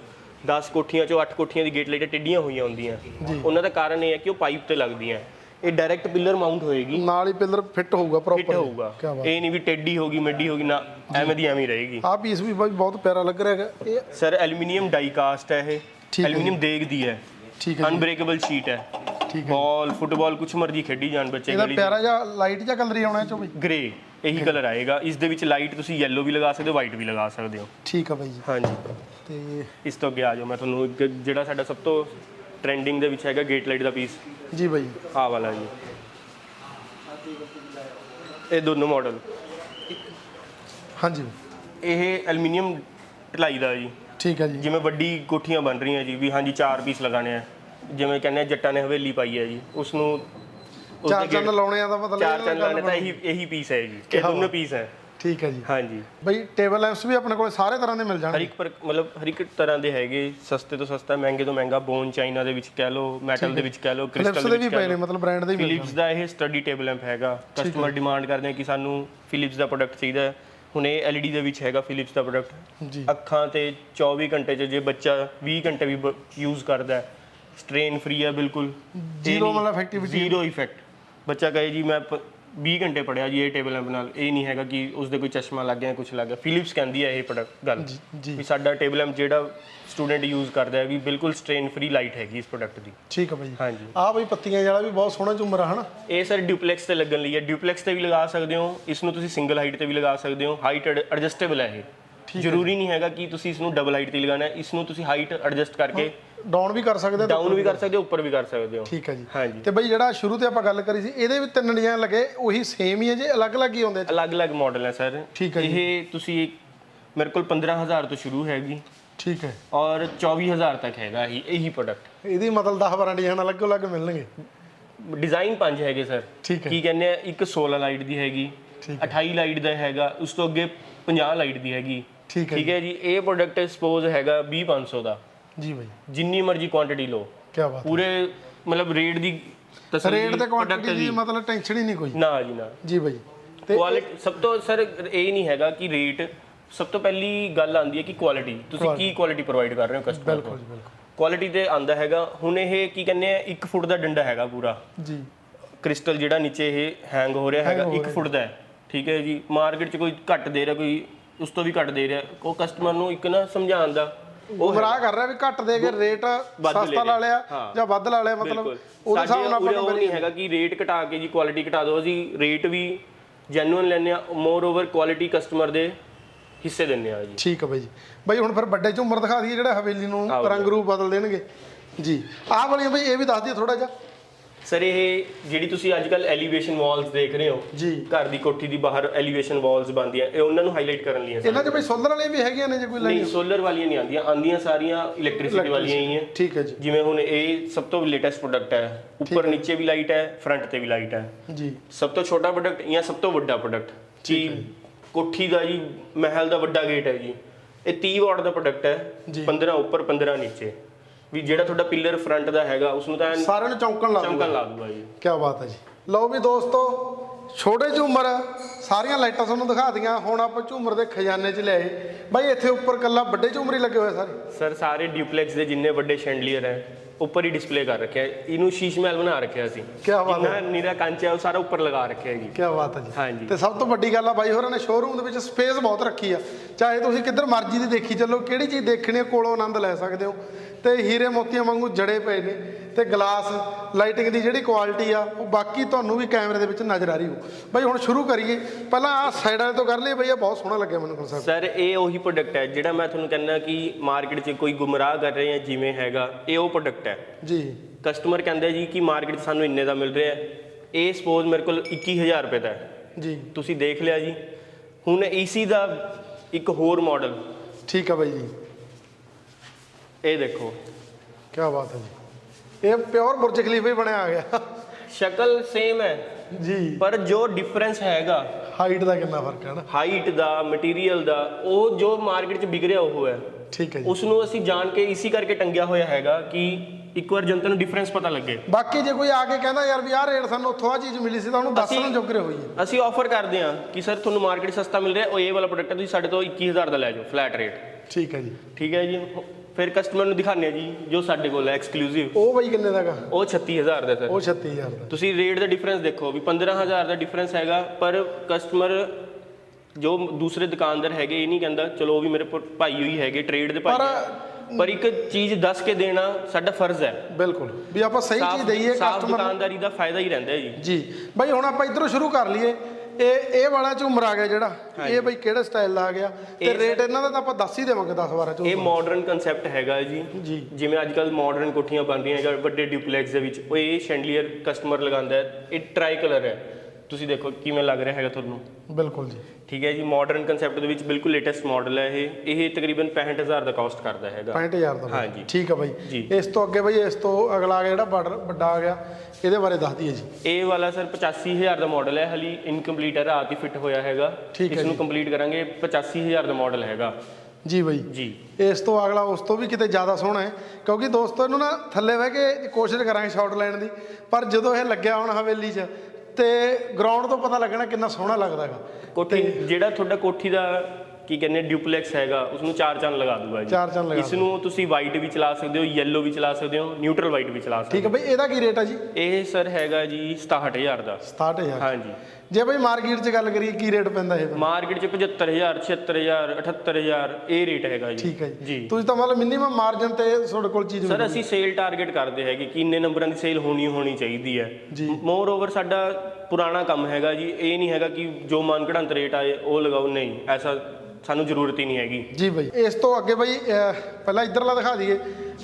10 ਕੋਠੀਆਂ ਚੋਂ 8 ਕੋਠੀਆਂ ਦੀ ਗੇਟ ਲਾਈਟਾਂ ਟੇਡੀਆਂ ਹੋਈਆਂ ਹੁੰਦੀਆਂ। ਉਹਨਾਂ ਦਾ ਕਾਰਨ ਇਹ ਹੈ ਕਿ ਉਹ ਪਾਈਪ ਤੇ ਲੱਗਦੀਆਂ। ਇਹ ਡਾਇਰੈਕਟ ਪਿਲਰ ਮਾਊਂਟ ਹੋਏਗੀ। ਨਾਲ ਹੀ ਪਿਲਰ ਫਿੱਟ ਹੋਊਗਾ ਫਿੱਟ ਪ੍ਰੋਪਰ ਹੋਊਗਾ। ਕੀ ਬਾਤ। ਇਹ ਨਹੀਂ ਵੀ ਟੇਡੀ ਹੋਗੀ ਮਿੱਡੀ ਹੋਗੀ ਨਾ ਐਵੇਂ ਦੀ ਐਵੇਂ ਰਹੇਗੀ। ਆਹ ਪੀਸ ਵੀ ਬਹੁਤ ਪਿਆਰਾ ਲੱਗ ਰਿਹਾ ਹੈਗਾ। ਇਹ ਸਰ ਐਲੂਮੀਨੀਅਮ ਡਾਈ ਕਾਸਟ ਹੈ ਇਹ। ਐਲੂਮੀਨੀਅਮ ਦੇਗ ਦੀ ਹੈ। ਠੀਕ ਹੈ ਅਨਬ੍ਰੇਕੇਬਲ ਸ਼ੀਟ ਹੈ। ਬਾਲ ਫੁੱਟਬਾਲ ਕੁਛ ਮਰਜ਼ੀ ਖੇਡੀ ਜਾਣ ਬੱਚੇ ਇਹਦਾ ਗਲੀ ਪਿਆਰਾ ਜਿਹਾ ਲਾਈਟ ਜਿਹਾ ਕਲਰ ਹੀ ਆਉਣਾ ਇਹ ਚੋਂ ਬਾਈ। ਗ੍ਰੇ ਇਹੀ ਕਲਰ ਆਏਗਾ। ਇਸ ਦੇ ਵਿੱਚ ਲਾਈਟ ਤੁਸੀਂ yellow ਵੀ ਲਗਾ ਸਕਦੇ ਹੋ ਵਾਈਟ ਵੀ ਲਗਾ ਸਕਦੇ ਹੋ। ਠੀਕ ਆ ਬਾਈ ਜੀ। ਹਾਂਜੀ। ਤੇ ਇਸ ਤੋਂ ਅੱਗੇ ਆ ਜਾਓ ਮੈਂ ਤੁਹਾਨੂੰ ਇੱਕ ਜਿਹੜਾ ਸਾਡਾ ਸਭ ਤੋਂ ਟ੍ਰੈਂਡਿੰਗ ਦੇ ਵਿੱਚ ਹੈਗਾ ਗੇਟ ਲਾਈਟ ਦਾ ਪੀਸ ਜੀ ਬਾਈ। ਆਹ ਵਾਲਾ ਜੀ। ਇਹ ਦੋਨੋਂ ਮਾਡਲ ਹਾਂਜੀ। ਇਹ ਐਲੂਮੀਨੀਅਮ ਢਲਾਈ ਦਾ ਜੀ। ਠੀਕ ਹੈ ਜੀ। ਜਿਵੇਂ ਵੱਡੀ ਕੋਠੀਆਂ ਬਣ ਰਹੀਆਂ ਜੀ ਵੀ ਹਾਂਜੀ ਚਾਰ ਪੀਸ ਲਗਾਣੇ ਆ। ਜਿਵੇਂ ਕਹਿੰਦੇ ਆ ਜੱਟਾਂ ਨੇ ਹਵੇਲੀ ਪਾਈ ਹੈ ਜੀ। ਉਸ ਨੂੰ ਚਾਰ ਦੇ ਚੰਨ ਗੇਟ- ਲਾਉਣੇ ਆ ਤਾਂ ਮਤਲਬ ਚਾਰ ਚੰਨ ਲਾਣੇ ਤਾਂ ਇਹੀ ਇਹੀ ਪੀਸ ਹੈ ਜੀ। ਇਹ ਦੋਨੋਂ ਪੀਸ ਹੈ। ਠੀਕ ਹੈ ਜੀ। ਹਾਂਜੀ। ਬਾਈ ਟੇਬਲ ਲੈਂਪਸ ਵੀ ਆਪਣੇ ਕੋਲ ਸਾਰੇ ਤਰ੍ਹਾਂ ਦੇ ਮਿਲ ਹਰ ਜਾਣਗੇ ਇੱਕ ਪਰ ਮਤਲਬ ਹਰ ਇੱਕ ਤਰ੍ਹਾਂ ਦੇ ਹੈਗੇ। ਸਸਤੇ ਤੋਂ ਸਸਤਾ ਮਹਿੰਗੇ ਤੋਂ ਮਹਿੰਗਾ ਬੋਨ ਚਾਈਨਾ ਦੇ ਵਿੱਚ ਕਹਿ ਲਓ ਮੈਟਲ ਦੇ ਵਿੱਚ ਕਹਿ ਲਓ ਕ੍ਰਿਸਟਲ ਦੇ ਦੇ ਵੀ ਵਿੱਚ ਪਏ ਨੇ ਲਓ। ਮਤਲਬ ਬ੍ਰਾਂਡ ਦੇ ਹੀ ਮਿਲ ਫਿਲਿਪਸ ਦਾ ਇਹ ਸਟੱਡੀ ਟੇਬਲ ਲੈਂਪ ਹੈਗਾ। ਕਸਟਮਰ ਡਿਮਾਂਡ ਕਰਦੇ ਆ ਕਿ ਸਾਨੂੰ ਫਿਲਿਪਸ ਦਾ ਪ੍ਰੋਡਕਟ ਚਾਹੀਦਾ ਹੈ। ਹੁਣ ਇਹ LED ਦੇ ਵਿੱਚ ਹੈਗਾ ਫਿਲਿਪਸ ਦਾ ਪ੍ਰੋਡਕਟ ਜੀ। ਅੱਖਾਂ ਤੇ 24 ਘੰਟੇ ਚ ਜੇ ਬੱਚਾ 20 ਘੰਟੇ ਵੀ ਯੂਜ਼ ਕਰਦਾ ਹੈ ਸਟ੍ਰੇਨ ਫ੍ਰੀ ਹੈ ਬਿਲਕੁਲ। Zero ਮਤਲਬ effectivity ਜ਼ੀਰੋ ਇਫੈਕਟ ਬੱਚਾ ਕਹੇ ਜੀ ਮੈਂ ਪ- 20 ਘੰਟੇ ਪੜਿਆ ਜੀ ਇਹ ਟੇਬਲ ਲੈਂਪ ਨਾਲ। ਇਹ ਨਹੀਂ ਹੈਗਾ ਕਿ ਉਸਦੇ ਕੋਈ ਚਸ਼ਮਾ ਲੱਗ ਗਿਆ ਕੁਝ ਲੱਗ ਗਿਆ। ਫਿਲਿਪਸ ਕਹਿੰਦੀ ਹੈ ਇਹ ਪ੍ਰੋਡਕਟ ਗੱਲ। ਜੀ ਵੀ ਸਾਡਾ ਟੇਬਲ ਲੈਂਪ ਜਿਹੜਾ ਸਟੂਡੈਂਟ ਯੂਜ਼ ਕਰਦਾ ਹੈ ਵੀ ਬਿਲਕੁਲ ਸਟ੍ਰੇਨ ਫ੍ਰੀ ਲਾਈਟ ਹੈਗੀ ਇਸ ਪ੍ਰੋਡਕਟ ਦੀ। ਠੀਕ ਹੈ ਬਾਈ ਹਾਂਜੀ। ਆ ਬਈ ਪੱਤੀਆਂ ਵਾਲਾ ਵੀ ਬਹੁਤ ਸੋਹਣਾ ਝੂਮਰ ਆ ਹਨਾ? ਇਹ ਸਰ ਡਿਊਪਲੈਕਸ ਤੇ ਲੱਗਣ ਲਈ ਹੈ। ਡਿਊਪਲੈਕਸ ਤੇ ਵੀ ਲਗਾ ਸਕਦੇ ਹੋ। ਇਸ ਨੂੰ ਤੁਸੀਂ ਸਿੰਗਲ ਹਾਈਟ ਤੇ ਵੀ ਲਗਾ ਸਕਦੇ ਹੋ। ਹਾਈਟ ਐਡਜਸਟੇਬਲ ਹੈ ਇਹ। ਜ਼ਰੂਰੀ ਨਹੀਂ ਹੈਗਾ ਕਿ ਤੁਸੀਂ ਇਸ ਨੂੰ ਡਬਲ ਹਾਈਟ ਤੇ ਹੀ ਲਗਾਉਣਾ ਹੈ। ਇਸ ਨੂੰ ਤੁਸੀਂ ਹਾਈਟ ਐਡਜਸਟ ਕਰਕੇ ਡਾਊਨ ਵੀ ਕਰ ਸਕਦੇ ਤੇ- ਡਾਊਨ ਵੀ ਕਰ ਸਕਦੇ ਹੋ ਉੱਪਰ ਵੀ ਕਰ ਸਕਦੇ ਹੋ। ਠੀਕ ਹੈ ਜੀ। ਹਾਂਜੀ। ਤੇ ਬਈ ਜਿਹੜਾ ਸ਼ੁਰੂ ਤੇ ਆਪਾਂ ਗੱਲ ਕਰੀ ਸੀ ਇਹਦੇ ਵੀ ਤਿੰਨ ਡਿਜ਼ਾਈਨ ਲੱਗੇ ਉਹੀ ਸੇਮ ਹੀ ਹੈ ਜੀ ਅਲੱਗ-ਅਲੱਗ ਹੀ ਆਉਂਦੇ ਅਲੱਗ-ਅਲੱਗ ਮਾਡਲ ਹੈ ਸਰ। ਠੀਕ ਹੈ ਇਹ ਤੁਸੀਂ ਮੇਰੇ ਕੋਲ 15000 ਤੋਂ ਸ਼ੁਰੂ ਹੈਗੀ। ਠੀਕ ਹੈ। ਔਰ 24000 ਤੱਕ ਹੈਗਾ ਹੀ ਇਹੀ ਪ੍ਰੋਡਕਟ ਇਹਦੀ ਮਤਲਬ 10 12 ਡਿਜ਼ਾਈਨ ਅਲੱਗ-ਅਲੱਗ ਮਿਲਣਗੇ? ਡਿਜ਼ਾਈਨ ਪੰਜ ਹੈਗੇ ਸਰ। ਠੀਕ ਹੈ। ਕੀ ਕਹਿੰਦੇ ਆ ਇੱਕ 16 ਲਾਈਟ ਦੀ ਹੈਗੀ ਠੀਕ 28 ਲਾਈਟ ਦਾ ਹੈਗਾ ਉਸ ਤੋਂ ਅੱਗੇ 50 ਲਾਈਟ ਦੀ ਹੈਗੀ। ਠੀਕ ਹੈ ਠੀਕ ਹੈ ਜੀ ਇਹ ਪ੍ਰੋਡਕਟ ਸਪੋਜ਼ ਹੈਗਾ 20500 ਦਾ। ਜੀ ਬਈ। ਜਿੰਨੀ ਮਰਜ਼ੀ ਕੁਆਂਟੀਟੀ ਲਓ। ਕੀ ਬਾਤ ਪੂਰੇ ਮਤਲਬ ਰੇਟ ਦੀ ਰੇਟ ਤੇ ਕੁਆਂਟੀਟੀ ਦੀ ਮਤਲਬ ਟੈਨਸ਼ਨ ਹੀ ਨਹੀਂ ਕੋਈ। ਨਾ ਜੀ ਨਾ। ਜੀ ਬਈ। ਤੇ ਕੁਆਲਿਟੀ ਸਭ ਤੋਂ ਸਰ ਇਹ ਨਹੀਂ ਹੈਗਾ ਕਿ ਰੇਟ ਸਭ ਤੋਂ ਪਹਿਲੀ ਗੱਲ ਆਉਂਦੀ ਹੈ ਕਿ ਕੁਆਲਿਟੀ ਤੁਸੀਂ ਕੀ ਕੁਆਲਿਟੀ ਪ੍ਰੋਵਾਈਡ ਕਰ ਰਹੇ ਹੋ ਕਸਟਮਰ ਬਿਲਕੁਲ ਜੀ ਬਿਲਕੁਲ। ਕੁਆਲਿਟੀ ਤੇ ਆਂਦਾ ਹੈਗਾ। ਹੁਣ ਇਹ ਕੀ ਕਹਿੰਦੇ ਆ 1 ਫੁੱਟ ਦਾ ਡੰਡਾ ਹੈਗਾ ਪੂਰਾ। ਜੀ। ਕ੍ਰਿਸਟਲ ਜਿਹੜਾ ਨੀਚੇ ਇਹ ਹੈਂਗ ਹੋ ਰਿਹਾ ਹੈਗਾ 1 ਫੁੱਟ ਦਾ ਠੀਕ ਹੈ ਜੀ। ਮਾਰਕੀਟ 'ਚ ਕੋਈ ਘੱਟ ਦੇ ਰਿਹਾ ਕੋਈ ਉਸ ਤੋਂ ਵੀ ਘੱਟ ਦੇ ਰਿਹਾ। ਉਹ ਕਸਟਮਰ ਨੂੰ ਇੱਕ ਨਾ ਸਮਝਾਉਣ ਦਾ ਉਹ ਗੁੰਮਰਾਹ ਕਰ ਰਿਹਾ ਵੀ ਘੱਟ ਦੇ ਕੇ ਰੇਟ ਸਸਤਾ। ਲਾ ਲਿਆ। ਜਾਂ ਵੱਧ ਲਾ ਲਿਆ ਮਤਲਬ ਉਹਦੇ ਹਿਸਾਬ ਨਾਲ ਆਪਾਂ ਉਹ ਨਹੀਂ ਹੈਗਾ ਕਿ ਰੇਟ ਘਟਾ ਕੇ ਜੀ ਕੁਆਲਿਟੀ ਘਟਾ ਦਿਓ। ਅਸੀਂ ਰੇਟ ਵੀ ਜੈਨੂਇਨ ਲੈਂਦੇ ਆ ਮੋਰ ਓਵਰ ਕੁਆਲਿਟੀ ਕਸਟਮਰ ਦੇ ਹਿੱਸੇ ਦਿੰਦੇ ਆ ਜੀ। ਠੀਕ ਹੈ ਬਾਈ ਬਾਈ ਹੁਣ ਫਿਰ ਵੱਡੇ ਝੂਮਰ ਦਿਖਾ ਦਈਏ ਜਿਹੜੇ ਹਵੇਲੀ ਨੂੰ ਰੰਗ ਰੂਪ ਬਦਲ ਦੇਣਗੇ। ਜੀ। ਆਹ ਵਾਲੀਆਂ ਬਾਈ ਇਹ ਵੀ ਦੱਸ ਦਈਏ ਥੋੜਾ ਜਿਹਾ। ਸਰ ਇਹ ਜਿਹੜੀ ਤੁਸੀਂ ਅੱਜ ਕੱਲ ਐਲੀਵੇਸ਼ਨ ਵਾਲਸ ਦੇਖ ਰਹੇ ਹੋ ਜੀ। ਘਰ ਦੀ ਕੋਠੀ ਦੀ ਬਾਹਰ ਐਲੀਵੇਸ਼ਨ ਵਾਲਸ ਬਣਦੀਆਂ ਇਹ ਉਹਨਾਂ ਨੂੰ ਹਾਈਲਾਈਟ ਕਰਨ ਲਈ ਹੈ ਇਹਨਾਂ 'ਚ ਬਾਈ ਸੋਲਰ ਵਾਲੀਆਂ ਵੀ ਹੈਗੀਆਂ ਨੇ ਜੇ ਕੋਈ ਨਹੀਂ ਸੋਲਰ ਵਾਲੀਆਂ ਨਹੀਂ ਆਉਂਦੀਆਂ ਆਉਂਦੀਆਂ ਸਾਰੀਆਂ ਇਲੈਕਟ੍ਰਿਸਿਟੀ ਵਾਲੀਆਂ ਹੀ ਹੈ। ਠੀਕ ਹੈ ਜੀ। ਜਿਵੇਂ ਹੁਣ ਇਹ ਸਭ ਤੋਂ ਲੇਟੈਸਟ ਪ੍ਰੋਡਕਟ ਹੈ ਉੱਪਰ ਨੀਚੇ ਵੀ ਲਾਈਟ ਹੈ ਫਰੰਟ ਤੇ ਵੀ ਲਾਈਟ ਹੈ। ਜੀ। ਸਭ ਤੋਂ ਛੋਟਾ ਪ੍ਰੋਡਕਟ ਜਾਂ ਸਭ ਤੋਂ ਵੱਡਾ ਪ੍ਰੋਡਕਟ ਜੀ। ਕੋਠੀ ਦਾ ਜੀ ਮਹਿਲ ਦਾ ਵੱਡਾ ਗੇਟ ਹੈ ਜੀ। ਇਹ 30 ਵਾਟ ਦਾ ਪ੍ਰੋਡਕਟ ਹੈ ਜੀ। 15 ਉੱਪਰ 15 ਨੀਚੇ। ਵੀ ਜਿਹੜਾ ਤੁਹਾਡਾ ਪਿੱਲਰ ਫਰੰਟ ਦਾ ਹੈਗਾ ਉਸ ਨੂੰ ਤਾਂ ਸਾਰਿਆਂ ਨੂੰ ਚੌਂਕਣ ਲਾ ਦੂਗਾ। ਚਮਕਣ ਲਾ ਦੂਗਾ ਜੀ। ਕੀ ਬਾਤ ਹੈ ਜੀ। ਲਓ ਵੀ ਦੋਸਤੋ ਛੋਟੇ ਝੂਮਰ ਸਾਰੀਆਂ ਲਾਈਟਾਂ ਤੁਹਾਨੂੰ ਦਿਖਾ ਦੀਆਂ। ਹੁਣ ਆਪਾਂ ਝੂਮਰ ਦੇ ਖਜ਼ਾਨੇ 'ਚ ਲਿਆਏ। ਬਾਈ ਇੱਥੇ ਉੱਪਰ ਕੱਲਾ ਵੱਡੇ ਝੂਮਰ ਹੀ ਲੱਗੇ ਹੋਏ ਸਾਰੇ। ਸਰ ਸਾਰੇ ਡਿਊਪਲੈਕਸ ਦੇ ਜਿੰਨੇ ਵੱਡੇ ਸ਼ੈਂਡਲੀਅਰ ਹੈ। ਉੱਪਰ ਹੀ ਡਿਸਪਲੇ ਕਰ ਰੱਖਿਆ ਹੈ। ਇਹਨੂੰ ਸ਼ੀਸ਼ ਮਹਿਲ ਬਣਾ ਰੱਖਿਆ ਸੀ। ਕਿਆ ਬਾਤ ਜਿੰਨਾ ਨੀਰਾ ਕੰਚ ਹੈ ਉਹ ਸਾਰਾ ਉੱਪਰ ਲਗਾ ਰੱਖਿਆ ਜੀ। ਕੀ ਬਾਤ ਹੈ ਜੀ। ਹਾਂਜੀ। ਤੇ ਸਭ ਤੋਂ ਵੱਡੀ ਗੱਲ ਆ ਬਾਈ ਹੋਰਾਂ ਨੇ ਸ਼ੋਰੂਮ ਦੇ ਵਿੱਚ ਸਪੇਸ ਬਹੁਤ ਰੱਖੀ ਆ। ਚਾਹੇ ਤੁਸੀਂ ਕਿੱਧਰ ਮਰਜ਼ੀ ਦੀ ਦੇਖੀ ਚੱਲੋ ਕਿਹੜੀ ਚੀਜ਼ ਦੇਖਣੀ ਹੈ ਕੋਲੋਂ ਆਨੰਦ ਲੈ ਸਕਦੇ ਹੋ। ਤੇ ਹੀਰੇ ਮੋਤੀਆਂ ਵਾਂਗੂ ਜੜੇ ਪਏ ਨੇ। ਤੇ ਗਲਾਸ ਲਾਈਟਿੰਗ ਦੀ ਜਿਹੜੀ ਕੁਆਲਿਟੀ ਆ ਉਹ ਬਾਕੀ ਤੁਹਾਨੂੰ ਵੀ ਕੈਮਰੇ ਦੇ ਵਿੱਚ ਨਜ਼ਰ ਆ ਰਹੀ ਹੋ ਬਾਈ ਹੁਣ ਸ਼ੁਰੂ ਕਰੀਏ। ਪਹਿਲਾਂ ਆ ਸਾਈਡ ਵਾਲੇ ਤੋਂ ਕਰ ਲਈਏ ਬਈ ਇਹ ਬਹੁਤ ਸੋਹਣਾ ਲੱਗਿਆ ਮੈਨੂੰ ਕਨਸੈਪਟ ਸਰ ਇਹ ਉਹੀ ਪ੍ਰੋਡਕਟ ਹੈ ਜਿਹੜਾ ਮੈਂ ਤੁਹਾਨੂੰ ਕਹਿੰਦਾ ਕਿ ਮਾਰਕੀਟ 'ਚ ਕੋਈ ਗੁੰਮਰਾਹ ਕਰ ਰਹੇ ਹੈ ਜਿਵੇਂ ਹੈਗਾ ਇਹ ਉਹ ਪ੍ਰੋਡਕਟ ਹੈ। ਜੀ। ਕਸਟਮਰ ਕਹਿੰਦਾ ਜੀ ਕਿ ਮਾਰਕੀਟ 'ਚ ਸਾਨੂੰ ਇੰਨੇ ਦਾ ਮਿਲ ਰਿਹਾ ਹੈ। ਇਹ ਸਪੋਜ਼ ਮੇਰੇ ਕੋਲ 21000 ਰੁਪਏ ਦਾ ਹੈ। ਜੀ। ਤੁਸੀਂ ਦੇਖ ਲਿਆ ਜੀ। ਹੁਣ ਏਸੀ ਦਾ ਇੱਕ ਹੋਰ ਮਾਡਲ ਠੀਕ ਆ ਬਾਈ ਜੀ। ਇਹ ਦੇਖੋ। ਕੀ ਬਾਤ ਹੈ ਜੀ। ਇਹ ਪਿਓਰ ਬੁਰਜ ਖਲੀਫਾ ਹੀ ਬਣਿਆ ਆ ਗਿਆ। ਸ਼ਕਲ ਸੇਮ ਹੈ। ਜੀ। ਪਰ ਜੋ ਡਿਫਰੈਂਸ ਹੈਗਾ ਹਾਈਟ ਦਾ ਕਿੰਨਾ ਫ਼ਰਕ ਹੈ ਨਾ? ਹਾਈਟ ਦਾ ਮਟੀਰੀਅਲ ਦਾ ਉਹ ਜੋ ਮਾਰਕੀਟ 'ਚ ਵਿਕ ਰਿਹਾ ਉਹ ਹੈ। ਠੀਕ ਹੈ ਜੀ। ਉਸ ਨੂੰ ਅਸੀਂ ਜਾਣ ਕੇ ਇਸੀ ਕਰਕੇ ਟੰਗਿਆ ਹੋਇਆ ਹੈਗਾ ਕਿ ਇੱਕ ਵਾਰ ਜਨਤਾ ਨੂੰ ਡਿਫਰੈਂਸ ਪਤਾ ਲੱਗੇ। ਬਾਕੀ ਜੇ ਕੋਈ ਆ ਕੇ ਕਹਿੰਦਾ ਯਾਰ ਵੀ ਆਹ ਰੇਟ ਸਾਨੂੰ ਉੱਥੋਂ ਆ ਚੀਜ਼ ਮਿਲੀ ਸੀ ਤਾਂ ਉਹਨੂੰ ਦੱਸਣ ਅਸੀਂ- ਜੋਗਰੇ ਹੋਈਏ ਅਸੀਂ ਆਫਰ ਕਰਦੇ ਹਾਂ ਕਿ ਸਰ ਤੁਹਾਨੂੰ ਮਾਰਕੀਟ ਸਸਤਾ ਮਿਲ ਰਿਹਾ ਉਹ ਇਹ ਵਾਲਾ ਪ੍ਰੋਡਕਟ ਤੁਸੀਂ ਸਾਡੇ ਤੋਂ 21000 ਦਾ ਲੈ ਜਾਓ ਫਲੈਟ ਰੇਟ ਠੀਕ ਹੈ ਜੀ। ਠੀਕ ਹੈ ਜੀ। ਫਿਰ ਕਸਟਮਰ ਨੂੰ ਹਾਂ ਜੀ ਜੋ ਸਾਡੇ ਕੋਲ ਹੈ ਐਕਸਕਲੂਸਿਵ ਉਹ ਬਈ ਕਿੰਨੇ ਦਾਗਾ ਉਹ 36000 ਦਾ ਸਰ ਉਹ 36000 ਦਾ। ਤੁਸੀਂ ਰੇਟ ਦਾ ਡਿਫਰੈਂਸ ਦੇਖੋ ਵੀ 15000 ਦਾ ਡਿਫਰੈਂਸ ਹੈਗਾ ਪਰ ਕਸਟਮਰ ਜੋ ਦੂਸਰੇ ਦੁਕਾਨਦਾਰ ਹੈਗੇ ਇਹ ਨਹੀਂ ਕਹਿੰਦਾ ਚਲੋ ਉਹ ਵੀ ਮੇਰੇ ਭਾਈ ਹੋਈ ਹੈਗੇ ਟ੍ਰੇਡ ਦੇ ਭਾਈ। ਪਰ ਇੱਕ ਚੀਜ਼ ਦੱਸ ਕੇ ਦੇਣਾ ਸਾਡਾ ਫਰਜ਼ ਹੈ। ਬਿਲਕੁਲ। ਵੀ ਆਪਾਂ ਸਹੀ ਚੀਜ਼ ਦਈਏ ਕਸਟਮਰ ਨੂੰ। ਦੁਕਾਨਦਾਰੀ ਦਾ ਫਾਇਦਾ ਹੀ ਰਹਿੰਦਾ ਹੈ ਜੀ। ਜੀ। ਬਾਈ ਹੁਣ ਆਪਾਂ ਇਧਰੋਂ ਸ਼ੁਰੂ ਕਰ ਲਈਏ। ਇਹ ਇਹ ਵਾਲਾ ਝੂਮਰ ਆ ਗਿਆ ਜਿਹੜਾ। ਇਹ ਬਈ ਕਿਹੜੇ ਸਟਾਈਲ ਦਾ ਆ ਗਿਆ? ਤੇ ਇਹ ਰੇਟ ਇਹਨਾਂ ਦਾ ਤਾਂ ਆਪਾਂ ਦੱਸ ਹੀ ਦੇਵਾਂਗੇ 10 12 ਇਹ ਝੂਮਰ ਮਾਡਰਨ ਕਨਸੈਪਟ ਹੈਗਾ ਜੀ। ਜੀ। ਜਿਵੇਂ ਅੱਜ ਕੱਲ ਮਾਡਰਨ ਕੋਠੀਆਂ ਬਣ ਰਹੀਆਂ ਹੈਗਾ ਵੱਡੇ ਡਿਊਪਲੈਕਸ ਦੇ ਵਿੱਚ ਉਹ ਇਹ ਸ਼ੈਂਡਲੀਅਰ ਕਸਟਮਰ ਲਗਾਉਂਦਾ ਹੈ। ਇਹ ਟਰਾਈ ਕਲਰ ਹੈ। ਤੁਸੀਂ ਦੇਖੋ ਕਿਵੇਂ ਲੱਗ ਰਿਹਾ ਹੈਗਾ ਤੁਹਾਨੂੰ? ਬਿਲਕੁਲ ਜੀ। ਠੀਕ ਹੈ ਜੀ ਮਾਡਰਨ ਕਨਸੈਪਟ ਦੇ ਵਿੱਚ ਬਿਲਕੁਲ ਲੇਟੈਸਟ ਮਾਡਲ ਹੈ ਇਹ। ਇਹ ਤਕਰੀਬਨ 65000 ਦਾ ਕਾਸਟ ਕਰਦਾ ਹੈਗਾ। 65000 ਦਾ। ਹਾਂਜੀ। ਠੀਕ ਆ ਬਾਈ। ਇਸ ਤੋਂ ਅੱਗੇ ਬਾਈ ਇਸ ਤੋਂ ਅਗਲਾ ਆ ਗਿਆ ਜਿਹੜਾ ਬਾਰਡਰ ਵੱਡਾ ਆ ਗਿਆ ਇਹਦੇ ਬਾਰੇ ਦੱਸ ਦਈਏ ਜੀ। ਇਹ ਵਾਲਾ ਸਰ 85000 ਦਾ ਮਾਡਲ ਹੈ। ਹਲੀ ਇਨਕੰਪਲੀਟ ਹੈ ਰਾਤ ਹੀ ਫਿੱਟ ਹੋਇਆ ਹੈਗਾ। ਹੈ ਇਸ ਨੂੰ ਕੰਪਲੀਟ ਕਰਾਂਗੇ 85000 ਦਾ ਮਾਡਲ ਹੈਗਾ। ਜੀ ਬਾਈ। ਜੀ। ਇਸ ਤੋਂ ਅਗਲਾ ਉਸ ਤੋਂ ਵੀ ਕਿਤੇ ਜ਼ਿਆਦਾ ਸੋਹਣਾ ਹੈ ਕਿਉਂਕਿ ਦੋਸਤੋ ਇਹਨੂੰ ਨਾ ਥੱਲੇ ਬਹਿ ਕੇ ਕੋਸ਼ਿਸ਼ ਕਰਾਂਗੇ ਸ਼ਾਟ ਲੈਣ ਦੀ ਪਰ ਜਦੋਂ ਇਹ ਲੱਗਿਆ ਹੁਣ ਹਵੇਲੀ 'ਚ ਤੇ ਗਰਾਊਂਡ ਤੋਂ ਪਤਾ ਲੱਗਣਾ ਕਿੰਨਾ ਸੋਹਣਾ ਲੱਗਦਾ ਹੈਗਾ। ਕੋਠੀ ਜਿਹੜਾ ਤੁਹਾਡਾ ਕੋਠੀ ਦਾ ਕੀ ਕਹਿੰਦੇ ਡਿਊਪਲੈਕਸ ਹੈਗਾ ਉਸ ਨੂੰ ਚਾਰ ਚੰਨ ਲਗਾ ਦੂਗਾ ਜੀ ਚਾਰ ਚੰਨ ਲਗਾ ਇਸ ਨੂੰ ਤੁਸੀਂ ਵਾਈਟ ਵੀ ਚਲਾ ਸਕਦੇ ਹੋ ਯੈਲੋ ਵੀ ਚਲਾ ਸਕਦੇ ਹੋ ਨਿਊਟਰਲ ਵਾਈਟ ਵੀ ਚਲਾ ਸਕਦੇ ਠੀਕ ਹੈ ਬਈ ਇਹਦਾ ਕੀ ਰੇਟ ਆ ਜੀ? ਹੋ ਇਹ ਸਰ ਹੈਗਾ ਜੀ 67000 ਦਾ। 67000 ਹਾਂਜੀ। ਜੇ ਬਈ ਮਾਰਕੀਟ 'ਚ ਗੱਲ ਕਰੀਏ ਕੀ ਰੇਟ ਪੈਂਦਾ ਇਹਦਾ? ਮਾਰਕੀਟ 'ਚ 75000 76000 78000 ਇਹ ਰੇਟ ਹੈਗਾ ਜੀ। ਠੀਕ ਹੈ ਜੀ। ਤੁਸੀਂ ਤਾਂ ਮਤਲਬ ਮਿਨੀਮਮ ਮਾਰਜਨ ਤੇ ਤੁਹਾਡੇ ਕੋਲ ਚੀਜ਼ ਸਰ ਅਸੀਂ ਸੇਲ ਟਾਰਗੇਟ ਕਰਦੇ ਹੈਗੇ ਕਿ ਇੰਨੇ ਨੰਬਰਾਂ ਦੀ ਸੇਲ ਹੋਣੀ ਹੋਣੀ ਚਾਹੀਦੀ ਹੈ। ਮੋਰ ਓਵਰ ਸਾਡਾ ਪੁਰਾਣਾ ਕੰਮ ਹੈਗਾ ਜੀ ਇਹ ਨਹੀਂ ਹੈਗਾ ਕਿ ਜੋ ਮਨ ਘੜੰਤ ਰੇਟ ਆਏ ਉਹ ਲਗਾਓ ਨਹੀਂ ਐਸਾ ਸਾਨੂੰ ਜ਼ਰੂਰਤ ਹੀ ਨਹੀਂ ਹੈਗੀ। ਜੀ ਬਈ ਇਸ ਤੋਂ ਅੱਗੇ ਬਈ ਪਹਿਲਾਂ ਇਧਰਲਾ ਦਿਖਾ ਦਈਏ।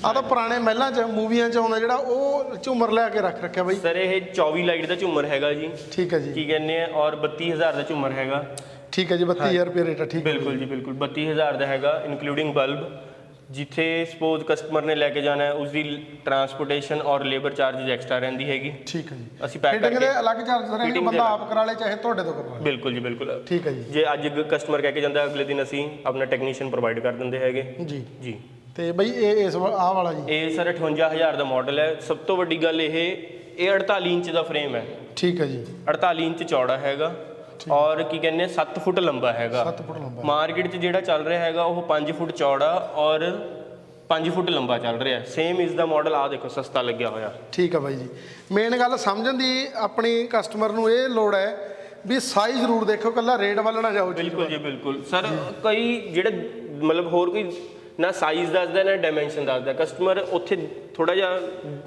ਆ ਤਾਂ ਪੁਰਾਣੇ ਮਹਿਲਾਂ 'ਚ ਮੂਵੀਆਂ 'ਚ ਆਉਂਦਾ ਜਿਹੜਾ ਉਹ ਝੂਮਰ ਲਿਆ ਕੇ ਰੱਖ ਰੱਖਿਆ ਬਈ। ਸਰ ਇਹ 24 ਲਾਈਟ ਦਾ ਝੂਮਰ ਹੈਗਾ ਜੀ। ਠੀਕ ਹੈ ਜੀ। ਕੀ ਕਹਿੰਦੇ ਆ ਔਰ 32000 ਦਾ ਝੂਮਰ ਹੈਗਾ। ਠੀਕ ਹੈ ਜੀ 32000 ਰੁਪਏ ਰੇਟ ਠੀਕ ਬਿਲਕੁਲ ਜੀ ਬਿਲਕੁਲ। 32000 ਦਾ ਹੈਗਾ ਇਨਕਲੂਡਿੰਗ ਬਲਬ ਜਿੱਥੇ ਸਪੋਜ਼ ਕਸਟਮਰ ਨੇ ਲੈ ਕੇ ਜਾਣਾ ਹੈ ਉਸ ਦੀ ਟਰਾਂਸਪੋਰਟੇਸ਼ਨ ਔਰ ਲੇਬਰ ਚਾਰजेस ਐਕਸਟਰਾ ਰਹਿੰਦੀ ਹੈਗੀ। ਠੀਕ ਹੈ ਜੀ। ਅਸੀਂ ਪੈਕ ਫਿਟਿੰਗ ਦੇ ਕਰਕੇ ਅਲੱਗ ਚਾਰਜ ਰਹਿਣਗੇ Fitting ਦੇ ਬੰਦਾ। ਆਪ ਕਰਾ ਲੇ ਚਾਹੇ ਤੁਹਾਡੇ ਤੋਂ ਕਰਵਾ ਲੇ। ਬਿਲਕੁਲ ਜੀ ਬਿਲਕੁਲ। ਠੀਕ ਹੈ ਜੀ। ਜੇ ਅੱਜ ਕਸਟਮਰ ਕਹਿ ਕੇ ਜਾਂਦਾ ਅਗਲੇ ਦਿਨ ਅਸੀਂ ਆਪਣਾ ਟੈਕਨੀਸ਼ੀਅਨ ਪ੍ਰੋਵਾਈਡ ਕਰ ਦਿੰਦੇ ਹੈਗੇ। ਜੀ। ਜੀ। ਤੇ ਬਈ ਇਹ ਇਸ ਵਾ- ਆਹ ਵਾਲਾ ਜੀ। ਇਹ ਸਰ 58000 ਦਾ ਮਾਡਲ ਹੈ। ਸਭ ਤੋਂ ਵੱਡੀ ਗੱਲ ਇਹ ਇਹ 48 ਇੰਚ ਦਾ ਫਰੇਮ ਹੈ। ਠੀਕ ਹੈ ਜੀ। 48 ਇੰਚ ਚੌੜਾ ਹੈਗਾ। ਔਰ ਕੀ ਕਹਿੰਦੇ 7 ਫੁੱਟ ਲੰਬਾ ਹੈਗਾ। 7 ਫੁੱਟ ਲੰਬਾ। ਮਾਰਕੀਟ 'ਚ ਜਿਹੜਾ ਚੱਲ ਰਿਹਾ ਹੈਗਾ ਉਹ 5 ਫੁੱਟ ਚੌੜਾ ਔਰ 5 ਫੁੱਟ ਲੰਬਾ ਚੱਲ ਰਿਹਾ। ਸੇਮ ਇਸ ਦਾ ਮਾਡਲ ਆ ਦੇਖੋ ਸਸਤਾ ਲੱਗਿਆ ਹੋਇਆ। ਠੀਕ ਹੈ ਬਾਈ ਜੀ। ਮੇਨ ਗੱਲ ਸਮਝਣ ਦੀ ਆਪਣੀ ਕਸਟਮਰ ਨੂੰ ਇਹ ਲੋੜ ਹੈ ਵੀ ਸਾਈਜ਼ ਜ਼ਰੂਰ ਦੇਖੋ ਕੱਲਾ ਰੇਟ ਵੱਲ ਨਾ ਜਾਓ। ਜੀ ਬਿਲਕੁਲ ਜੀ ਬਿਲਕੁਲ। ਸਰ ਕਈ ਜਿਹੜੇ ਮਤਲਬ ਹੋਰ ਕੋਈ ਨਾ ਸਾਈਜ਼ ਦੱਸਦਾ ਨਾ ਡਾਈਮੈਂਸ਼ਨ ਦੱਸਦਾ ਕਸਟਮਰ ਉੱਥੇ ਥੋੜਾ ਜਿਹਾ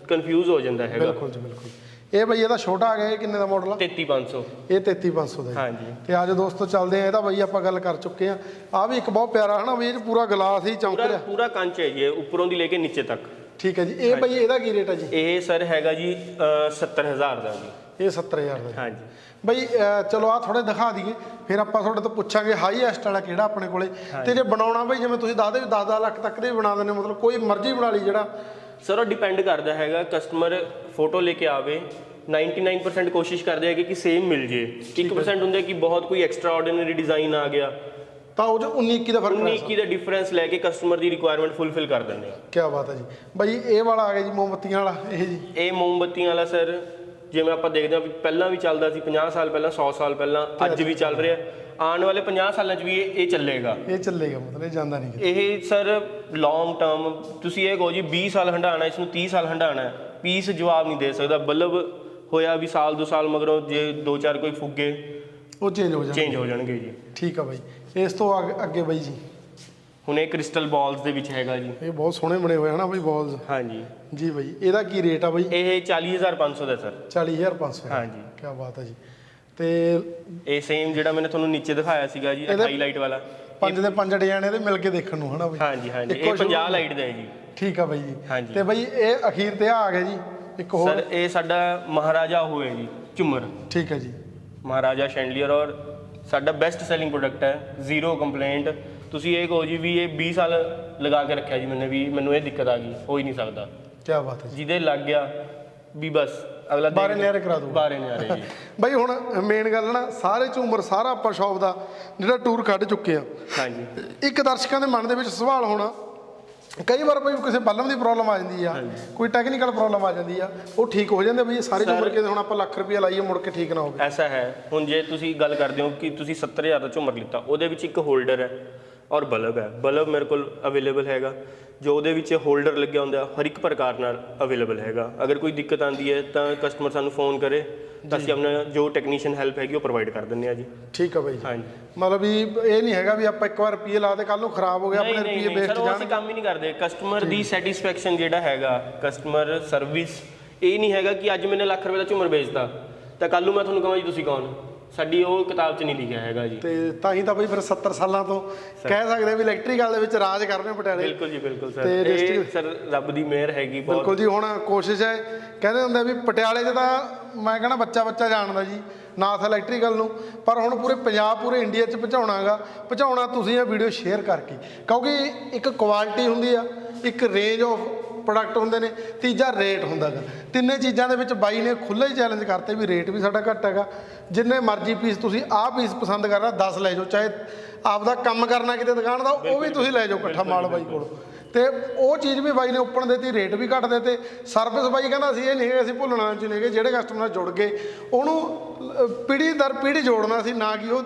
ਕਨਫਿਊਜ਼ ਹੋ ਜਾਂਦਾ ਹੈਗਾ। ਬਿਲਕੁਲ ਜੀ ਬਿਲਕੁਲ। ਇਹ ਬਈ ਇਹਦਾ ਛੋਟਾ ਆ ਗਿਆ ਇਹ ਕਿੰਨੇ ਦਾ ਮਾਡਲ ਆ? 33500 ਇਹ 33500 ਦਾ ਜੀ ਹਾਂਜੀ। ਤੇ ਅੱਜ ਦੋਸਤੋ ਚੱਲਦੇ ਆ ਇਹਦਾ ਬਈ ਆਪਾਂ ਗੱਲ ਕਰ ਚੁੱਕੇ ਆ। ਆ ਵੀ ਇੱਕ ਬਹੁਤ ਪਿਆਰਾ ਹਨਾ ਵੀ ਇਹ ਪੂਰਾ ਗਲਾਸ ਹੀ ਚਮਕ ਰਿਹਾ। ਪੂਰਾ ਕੰਚ ਹੈ ਜੀ ਉੱਪਰੋਂ ਦੀ ਲੈ ਕੇ ਨੀਚੇ ਤੱਕ। ਠੀਕ ਹੈ ਜੀ ਇਹ ਬਈ ਇਹਦਾ ਕੀ ਰੇਟ ਹੈ ਜੀ? ਇਹ ਸਰ ਹੈਗਾ ਜੀ ਅ, 70000 ਦਾ ਜੀ। ਇਹ 70000 ਦਾ। ਹਾਂਜੀ। ਬਈ ਚਲੋ ਆ ਥੋੜੇ ਦਿਖਾ ਦਈਏ। ਫਿਰ ਆਪਾਂ ਤੁਹਾਡੇ ਤੋਂ ਪੁੱਛਾਂਗੇ ਹਾਈਐਸਟ ਵਾਲਾ ਕਿਹੜਾ ਆਪਣੇ ਕੋਲੇ। ਤੇ ਜੇ ਬਣਾਉਣਾ ਬਈ ਜਿਵੇਂ ਤੁਸੀਂ ਦੱਸਦੇ ਵੀ 10-10 ਲੱਖ ਤੱਕ ਦੇ ਬਣਾ ਦਿੰਦੇ ਮਤਲਬ ਕੋਈ ਮਰਜ਼ੀ ਬਣਾ ਲਈ ਜਿਹੜਾ ਸਰ ਉਹ ਡਿਪੈਂਡ ਕਰਦਾ ਹੈਗਾ ਕਸਟਮਰ ਫੋਟੋ ਲੈ ਕੇ ਆਵੇ 99% ਕੋਸ਼ਿਸ਼ ਕਰਦੇ ਹੈਗੇ ਕਿ ਸੇਮ ਮਿਲ ਜੇ। 1% ਹੁੰਦਾ ਕਿ ਬਹੁਤ ਕੋਈ ਐਕਸਟਰਾ ਆਰਡੀਨਰੀ ਡਿਜ਼ਾਈਨ ਆ ਗਿਆ। ਤਾਂ ਉਹ ਜੋ 19 21 ਦਾ ਫ਼ਰਕ 19 ਹੈ 21 ਦਾ ਡਿਫਰੈਂਸ ਲੈ ਕੇ ਕਸਟਮਰ ਦੀ ਰਿਕੁਆਇਰਮੈਂਟ ਫੁੱਲਫਿਲ ਕਰ ਦਿੰਦੇ। ਆ ਕੀ ਬਾਤ ਹੈ ਜੀ। ਬਈ ਇਹ ਵਾਲਾ ਆ ਗਿਆ ਜੀ ਮੋਮਬੱਤੀਆਂ ਵਾਲਾ ਇਹ ਜੀ। ਇਹ ਮੋਮਬੱਤੀਆਂ ਵਾਲਾ ਸਰ ਜਿਵੇਂ ਆਪਾਂ ਦੇਖਦੇ ਹਾਂ ਵੀ ਪਹਿਲਾਂ ਵੀ ਚੱਲਦਾ ਸੀ 50 ਸਾਲ ਪਹਿਲਾਂ 100 ਸਾਲ ਪਹਿਲਾਂ ਅੱਜ ਵੀ ਚੱਲ ਰਿਹਾ। ਆਉਣ ਵਾਲੇ 50 ਸਾਲਾਂ 'ਚ ਵੀ ਇਹ ਇਹ ਚੱਲੇਗਾ। ਇਹ ਚੱਲੇਗਾ ਮਤਲਬ ਇਹ ਜਾਂਦਾ ਨਹੀਂ ਕਿਤੇ। ਇਹ ਸਰ ਲੌਂਗ ਟਰਮ ਤੁਸੀਂ ਇਹ ਕਹੋ ਜੀ 20 ਸਾਲ ਹੰਡਾਣਾ ਇਸ ਨੂੰ 30 ਸਾਲ ਹੰਡਾਣਾ ਪੀਸ ਜਵਾਬ ਨਹੀਂ ਦੇ ਸਕਦਾ। ਬਲਬ ਹੋਇਆ ਵੀ ਸਾਲ ਦੋ ਸਾਲ ਮਗਰੋਂ ਜੇ ਦੋ ਚਾਰ ਕੋਈ ਫੁੱਗੇ ਉਹ ਚੇਂਜ ਹੋ ਜਾਂਦਾ ਚੇਂਜ ਹੋ ਜਾਣਗੇ ਜੀ। ਠੀਕ ਆ ਬਾਈ। ਇਸ ਤੋਂ ਅੱਗ- ਅੱਗੇ ਬਾਈ ਜੀ। ਹੁਣ ਇਹ ਕ੍ਰਿਸਟਲ ਬਾਲਸ ਦੇ ਵਿੱਚ ਹੈਗਾ ਜੀ। ਇਹ ਬਹੁਤ ਸੋਹਣੇ ਬਣੇ ਹੋਏ ਹਨਾ ਬਾਈ ਬਾਲਸ। ਹਾਂਜੀ। ਜੀ ਬਾਈ ਇਹਦਾ ਕੀ ਰੇਟ ਆ ਬਾਈ? ਇਹ 40500 ਦਾ ਸਰ। 40500 ਹਾਂਜੀ। ਕੀ ਬਾਤ ਹੈ ਜੀ। ਤੇ ਇਹ ਸੇਮ ਜਿਹੜਾ ਮੈंने ਤੁਹਾਨੂੰ ਨੀਚੇ ਦਿਖਾਇਆ ਸੀਗਾ ਜੀ ਇਹਦੇ- 28 ਲਾਈਟ ਵਾਲਾ। ਪੰਜ ਦੇ ਪੰਜ ਡਿਜ਼ਾਈਨ ਇਹਦੇ ਮਿਲ ਕੇ ਦੇਖਣ ਨੂੰ ਹਨਾ ਬਾਈ? ਹਾਂਜੀ ਹਾਂਜੀ। ਇਹ 50 ਲਾਈਟ ਦਾ ਹੈ ਜੀ। ਠੀਕ ਆ ਬਾਈ ਜੀ। ਤੇ ਬਾਈ ਇਹ ਅਖੀਰ ਤੇ ਆ ਆ ਗਿਆ ਜੀ ਇੱਕ ਹੋਰ। ਸਰ ਇਹ ਸਾਡਾ ਮਹਾਰਾਜਾ ਹੋਏ ਜੀ ਝੁਮਰ। ਠੀਕ ਹੈ ਜੀ। ਮਹਾਰਾਜਾ ਸ਼ੈਂਡਲੀਅਰ ਔਰ ਸਾਡਾ ਬੈਸਟ ਸੈਲਿੰਗ ਪ੍ਰੋਡਕਟ ਹੈ ਜ਼ੀਰੋ ਕੰਪਲੇਂਟ ਤੁਸੀਂ ਇਹ ਕਹੋ ਜੀ ਵੀ ਇਹ 20 ਸਾਲ ਲਗਾ ਕੇ ਰੱਖਿਆ ਜੀ ਮੈंने ਵੀ ਮੈਨੂੰ ਇਹ ਦਿੱਕਤ ਆ ਗਈ ਹੋ ਹੀ ਨਹੀਂ ਸਕਦਾ। ਕੀ ਬਾਤ ਹੈ ਜੀ। ਜਿਹਦੇ ਲੱਗ ਗਿਆ ਵੀ ਬਸ ਅਗਲਾ ਬਾਰੇ ਨਿਆਰੇ ਕਰਾ ਦੂਗਾ ਬਾਰੇ ਨਿਆਰੇ ਜੀ। ਬਾਈ ਹੁਣ ਮੇਨ ਗੱਲ ਨਾ ਸਾਰੇ ਝੂਮਰ ਸਾਰਾ ਆਪਾਂ ਸ਼ੌਪ ਦਾ ਜਿਹੜਾ ਟੂਰ ਕੱਢ ਚੁੱਕੇ ਆ। ਹਾਂਜੀ। ਇੱਕ ਦਰਸ਼ਕਾਂ ਦੇ ਮਨ ਦੇ ਵਿੱਚ ਸਵਾਲ ਹੋਣਾ ਕਈ ਵਾਰ ਕੋਈ ਕਿਸੇ ਬਲਮ ਦੀ ਪ੍ਰੋਬਲਮ ਆ ਜਾਂਦੀ ਆ ਕੋਈ ਟੈਕਨੀਕਲ ਪ੍ਰੋਬਲਮ ਆ ਜਾਂਦੀ ਆ ਉਹ ਠੀਕ ਹੋ ਜਾਂਦੇ ਬਈ ਇਹ ਸਾਰੇ ਝੂਮਰ ਕਿਤੇ ਹੁਣ ਆਪਾਂ ਲੱਖ ਰੁਪਏ ਲਾਈਏ ਮੁੜ ਕੇ ਠੀਕ ਨਾ ਹੋਵੇ। ਐਸਾ ਹੈ। ਹੁਣ ਜੇ ਤੁਸੀਂ ਗੱਲ ਕਰਦੇ ਹੋ ਕਿ ਤੁਸੀਂ 70000 ਦਾ ਝੁਮਰ ਲਿੱਤਾ ਉਹਦੇ ਵਿੱਚ ਇੱਕ ਹੋਲਡਰ ਹੈ। ਔਰ ਬਲਬ ਹੈ। ਬਲਬ ਮੇਰੇ ਕੋਲ ਅਵੇਲੇਬਲ ਹੈਗਾ। ਜੋ ਉਹਦੇ ਵਿੱਚ ਹੋਲਡਰ ਲੱਗਿਆ ਹੁੰਦਾ ਹਰ ਇੱਕ ਪ੍ਰਕਾਰ ਨਾਲ ਅਵੇਲੇਬਲ ਹੈਗਾ। ਅਗਰ ਕੋਈ ਦਿੱਕਤ ਆਂਦੀ ਹੈ ਤਾਂ ਕਸਟਮਰ ਸਾਨੂੰ ਫੋਨ ਕਰੇ। ਤਾਂ ਅਸੀਂ ਆਪਣਾ ਜੋ ਟੈਕਨੀਸ਼ੀਅਨ ਹੈਲਪ ਹੈਗੀ ਉਹ ਪ੍ਰੋਵਾਈਡ ਕਰ ਦਿੰਦੇ ਆ ਜੀ। ਠੀਕ ਆ ਬਾਈ ਜੀ। ਹਾਂਜੀ। ਮਤਲਬ ਵੀ ਇਹ ਨਹੀਂ ਹੈਗਾ ਵੀ ਆਪਾਂ ਇੱਕ ਵਾਰ ਰੁਪਏ ਲਾ ਦੇ ਕੱਲ ਨੂੰ ਖਰਾਬ ਹੋ ਗਿਆ ਆਪਣੇ ਰੁਪਏ ਵੇਸਟ ਜਾਣ ਅਸੀਂ ਕੰਮ ਹੀ ਨਹੀਂ ਕਰਦੇ। ਕਸਟਮਰ ਦੀ ਸੈਟੀਸਫੈਕਸ਼ਨ ਜਿਹੜਾ ਹੈਗਾ ਕਸਟਮਰ ਸਰਵਿਸ ਇਹ ਨਹੀਂ ਹੈਗਾ ਕਿ ਅੱਜ ਮੈंने ਲੱਖ ਰੁਪਏ ਦਾ ਝੁਮਰ ਵੇਚਦਾ ਤਾਂ ਕੱਲ ਨੂੰ ਮੈਂ ਤੁਹਾਨੂੰ ਕਹਾਂ ਜੀ ਤੁਸੀਂ ਕੌਣ? ਸਾਡੀ ਉਹ ਕਿਤਾਬ 'ਚ ਨਹੀਂ ਲਿਖਿਆ ਹੈਗਾ ਜੀ। ਤੇ ਤਾਂ ਹੀ ਤਾਂ ਬਈ ਫਿਰ 70 ਸਾਲਾਂ ਤੋਂ ਕਹਿ ਸਕਦੇ ਵੀ ਇਲੈਕਟ੍ਰੀਕਲ ਦੇ ਵਿੱਚ ਰਾਜ ਕਰ ਰਹੇ ਹੋ ਪਟਿਆਲੇ। ਬਿਲਕੁਲ ਜੀ ਬਿਲਕੁਲ ਸਰ। ਤੇ ਇਹ ਸਰ ਰੱਬ ਦੀ ਮਿਹਰ ਹੈਗੀ ਬਹੁਤ। ਬਿਲਕੁਲ ਜੀ ਹੁਣ ਕੋਸ਼ਿਸ਼ ਹੈ ਕਹਿੰਦੇ ਹੁੰਦੇ ਵੀ ਪਟਿਆਲੇ 'ਚ ਤਾਂ ਮੈਂ ਕਹਿੰਦਾ ਬੱਚਾ ਬੱਚਾ ਜਾਣਦਾ ਜੀ ਨਾਥ ਇਲੈਕਟ੍ਰੀਕਲ ਨੂੰ ਪਰ ਹੁਣ ਪੂਰੇ ਪੰਜਾਬ ਪੂਰੇ ਇੰਡੀਆ 'ਚ ਪਹੁੰਚਾਉਣਾਗਾ ਪਹੁੰਚਾਉਣਾ ਤੁਸੀਂ ਇਹ ਵੀਡੀਓ ਸ਼ੇਅਰ ਕਰਕੇ ਕਿਉਂਕਿ ਇੱਕ ਕੁਆਲਿਟੀ ਹੁੰਦੀ ਆ ਇੱਕ ਰੇਂਜ ਆਫ ਪ੍ਰੋਡਕਟ ਹੁੰਦੇ ਨੇ ਤੀਜਾ ਰੇਟ ਹੁੰਦਾ ਗਾ ਤਿੰਨੇ ਚੀਜ਼ਾਂ ਦੇ ਵਿੱਚ ਬਾਈ ਨੇ ਖੁੱਲ੍ਹਾ ਹੀ ਚੈਲੰਜ ਕਰਤੇ ਵੀ ਰੇਟ ਵੀ ਸਾਡਾ ਘੱਟ ਹੈਗਾ। ਜਿੰਨੇ ਮਰਜ਼ੀ ਪੀਸ ਤੁਸੀਂ ਆਹ ਪੀਸ ਪਸੰਦ ਕਰਨਾ 10 ਲੈ ਜਾਓ। ਚਾਹੇ ਆਪਦਾ ਕੰਮ ਕਰਨਾ ਕਿਤੇ ਦੁਕਾਨ ਦਾ ਉਹ ਵੀ ਤੁਸੀਂ ਲੈ ਜਾਓ ਇਕੱਠਾ ਮਾਲ ਬਾਈ ਕੋਲ। ਤੇ ਉਹ ਚੀਜ਼ ਵੀ ਬਾਈ ਨੇ ਓਪਨ ਦੇਤੀ ਰੇਟ ਵੀ ਘੱਟ ਦਿੱਤੇ। ਸਰਵਿਸ ਬਾਈ ਕਹਿੰਦਾ ਅਸੀਂ ਇਹ ਨਹੀਂ ਹੈਗੇ ਅਸੀਂ ਭੁੱਲਣਾ ਚ ਨਹੀਂਗੇ ਜਿਹੜੇ ਕਸਟਮਰ ਨਾਲ ਜੁੜ ਗਏ ਉਹਨੂੰ ਅ, ਪੀੜ੍ਹੀ ਦਰ ਪੀੜ੍ਹੀ ਜੋੜਨਾ ਸੀ ਨਾ ਕਿ ਉਹ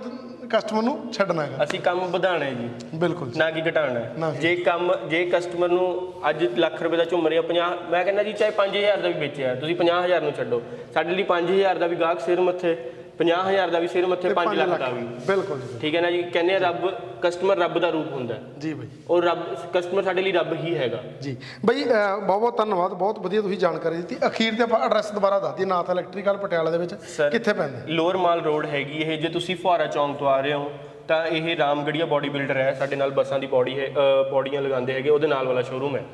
ਕਸਟਮਰ ਨੂੰ ਛੱਡਣਾ ਹੈਗਾ। ਅਸੀਂ ਕੰਮ ਵਧਾਉਣਾ ਹੈ ਜੀ। ਬਿਲਕੁਲ ਨਾ ਕਿ ਘਟਾਉਣਾ ਨਾ ਹੈ ਜੇ ਕੰਮ ਜੇ ਕਸਟਮਰ ਨੂੰ ਅੱਜ ਲੱਖ ਰੁਪਏ ਦਾ ਝੁੰਮਰ ਜਾਂ 50 ਮੈਂ ਕਹਿੰਦਾ ਜੀ ਚਾਹੇ 5000 ਦਾ ਵੀ ਵੇਚਿਆ ਤੁਸੀਂ 50000 ਨੂੰ ਛੱਡੋ। ਸਾਡੇ ਲਈ 5000 ਦਾ ਵੀ ਗਾਹਕ ਸਿਰ ਮੱਥੇ। 50000 ਦਾ ਵੀ ਸਿਰ ਮੱਥੇ 5 ਲੱਖ ਦਾ ਵੀ। ਬਿਲਕੁਲ ਜੀ। ਠੀਕ ਹੈ ਨਾ ਜੀ? ਕਹਿੰਦੇ ਆ ਰੱਬ ਕਸਟਮਰ ਰੱਬ ਦਾ ਰੂਪ ਹੁੰਦਾ। ਜੀ ਬਾਈ। ਉਹ ਰੱਬ ਕਸਟਮਰ ਸਾਡੇ ਲਈ ਰੱਬ ਹੀ ਹੈਗਾ। ਜੀ। ਬਈ ਬਹੁਤ ਬਹੁਤ ਧੰਨਵਾਦ ਬਹੁਤ ਵਧੀਆ ਤੁਸੀਂ ਜਾਣਕਾਰੀ ਦਿੱਤੀ। ਅਖੀਰ ਤੇ ਆਪਾਂ ਐਡਰੈਸ ਦੁਬਾਰਾ ਦੱਸ ਦਈਏ ਨਾਥ ਇਲੈਕਟ੍ਰੀਕਲ ਪਟਿਆਲਾ ਦੇ ਵਿੱਚ ਕਿੱਥੇ ਪੈਂਦਾ? ਲੋਅਰ ਮਾਲ ਰੋਡ ਹੈਗੀ ਇਹ। ਜੇ ਤੁਸੀਂ ਫੁਹਾਰਾ ਚੌਂਕ ਤੋਂ ਆ ਰਹੇ ਹੋ ਤਾਂ ਇਹ ਰਾਮਗੜੀਆ ਬਾਡੀ ਬਿਲਡਰ ਹੈ। ਸਾਡੇ ਨਾਲ ਬੱਸਾਂ ਦੀ ਬਾਡੀ ਹੈ ਬਾਡੀਆਂ ਲਗਾਉਂਦੇ ਹੈਗੇ। ਉਹਦੇ ਨਾਲ ਵਾਲਾ ਸ਼ੋਰੂਮ ਹੈ।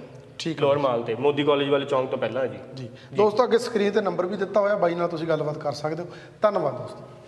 ਠੀਕ ਲੋਅਰ ਮਾਲ ਤੇ ਮੋਦੀ ਕਾਲਜ ਵਾਲੇ ਚੌਂਕ ਤੋਂ ਪਹਿਲਾਂ ਜੀ। ਜੀ। ਦੋਸਤੋ ਅੱਗੇ ਸਕਰੀਨ ਤੇ ਨੰਬਰ ਵੀ ਦਿੱਤਾ ਹੋਇਆ ਬਾਈ ਨਾਲ ਤੁਸੀਂ ਗੱਲਬਾਤ ਕਰ ਸਕਦੇ ਹੋ। ਧੰਨਵਾਦ ਦੋਸਤੋ।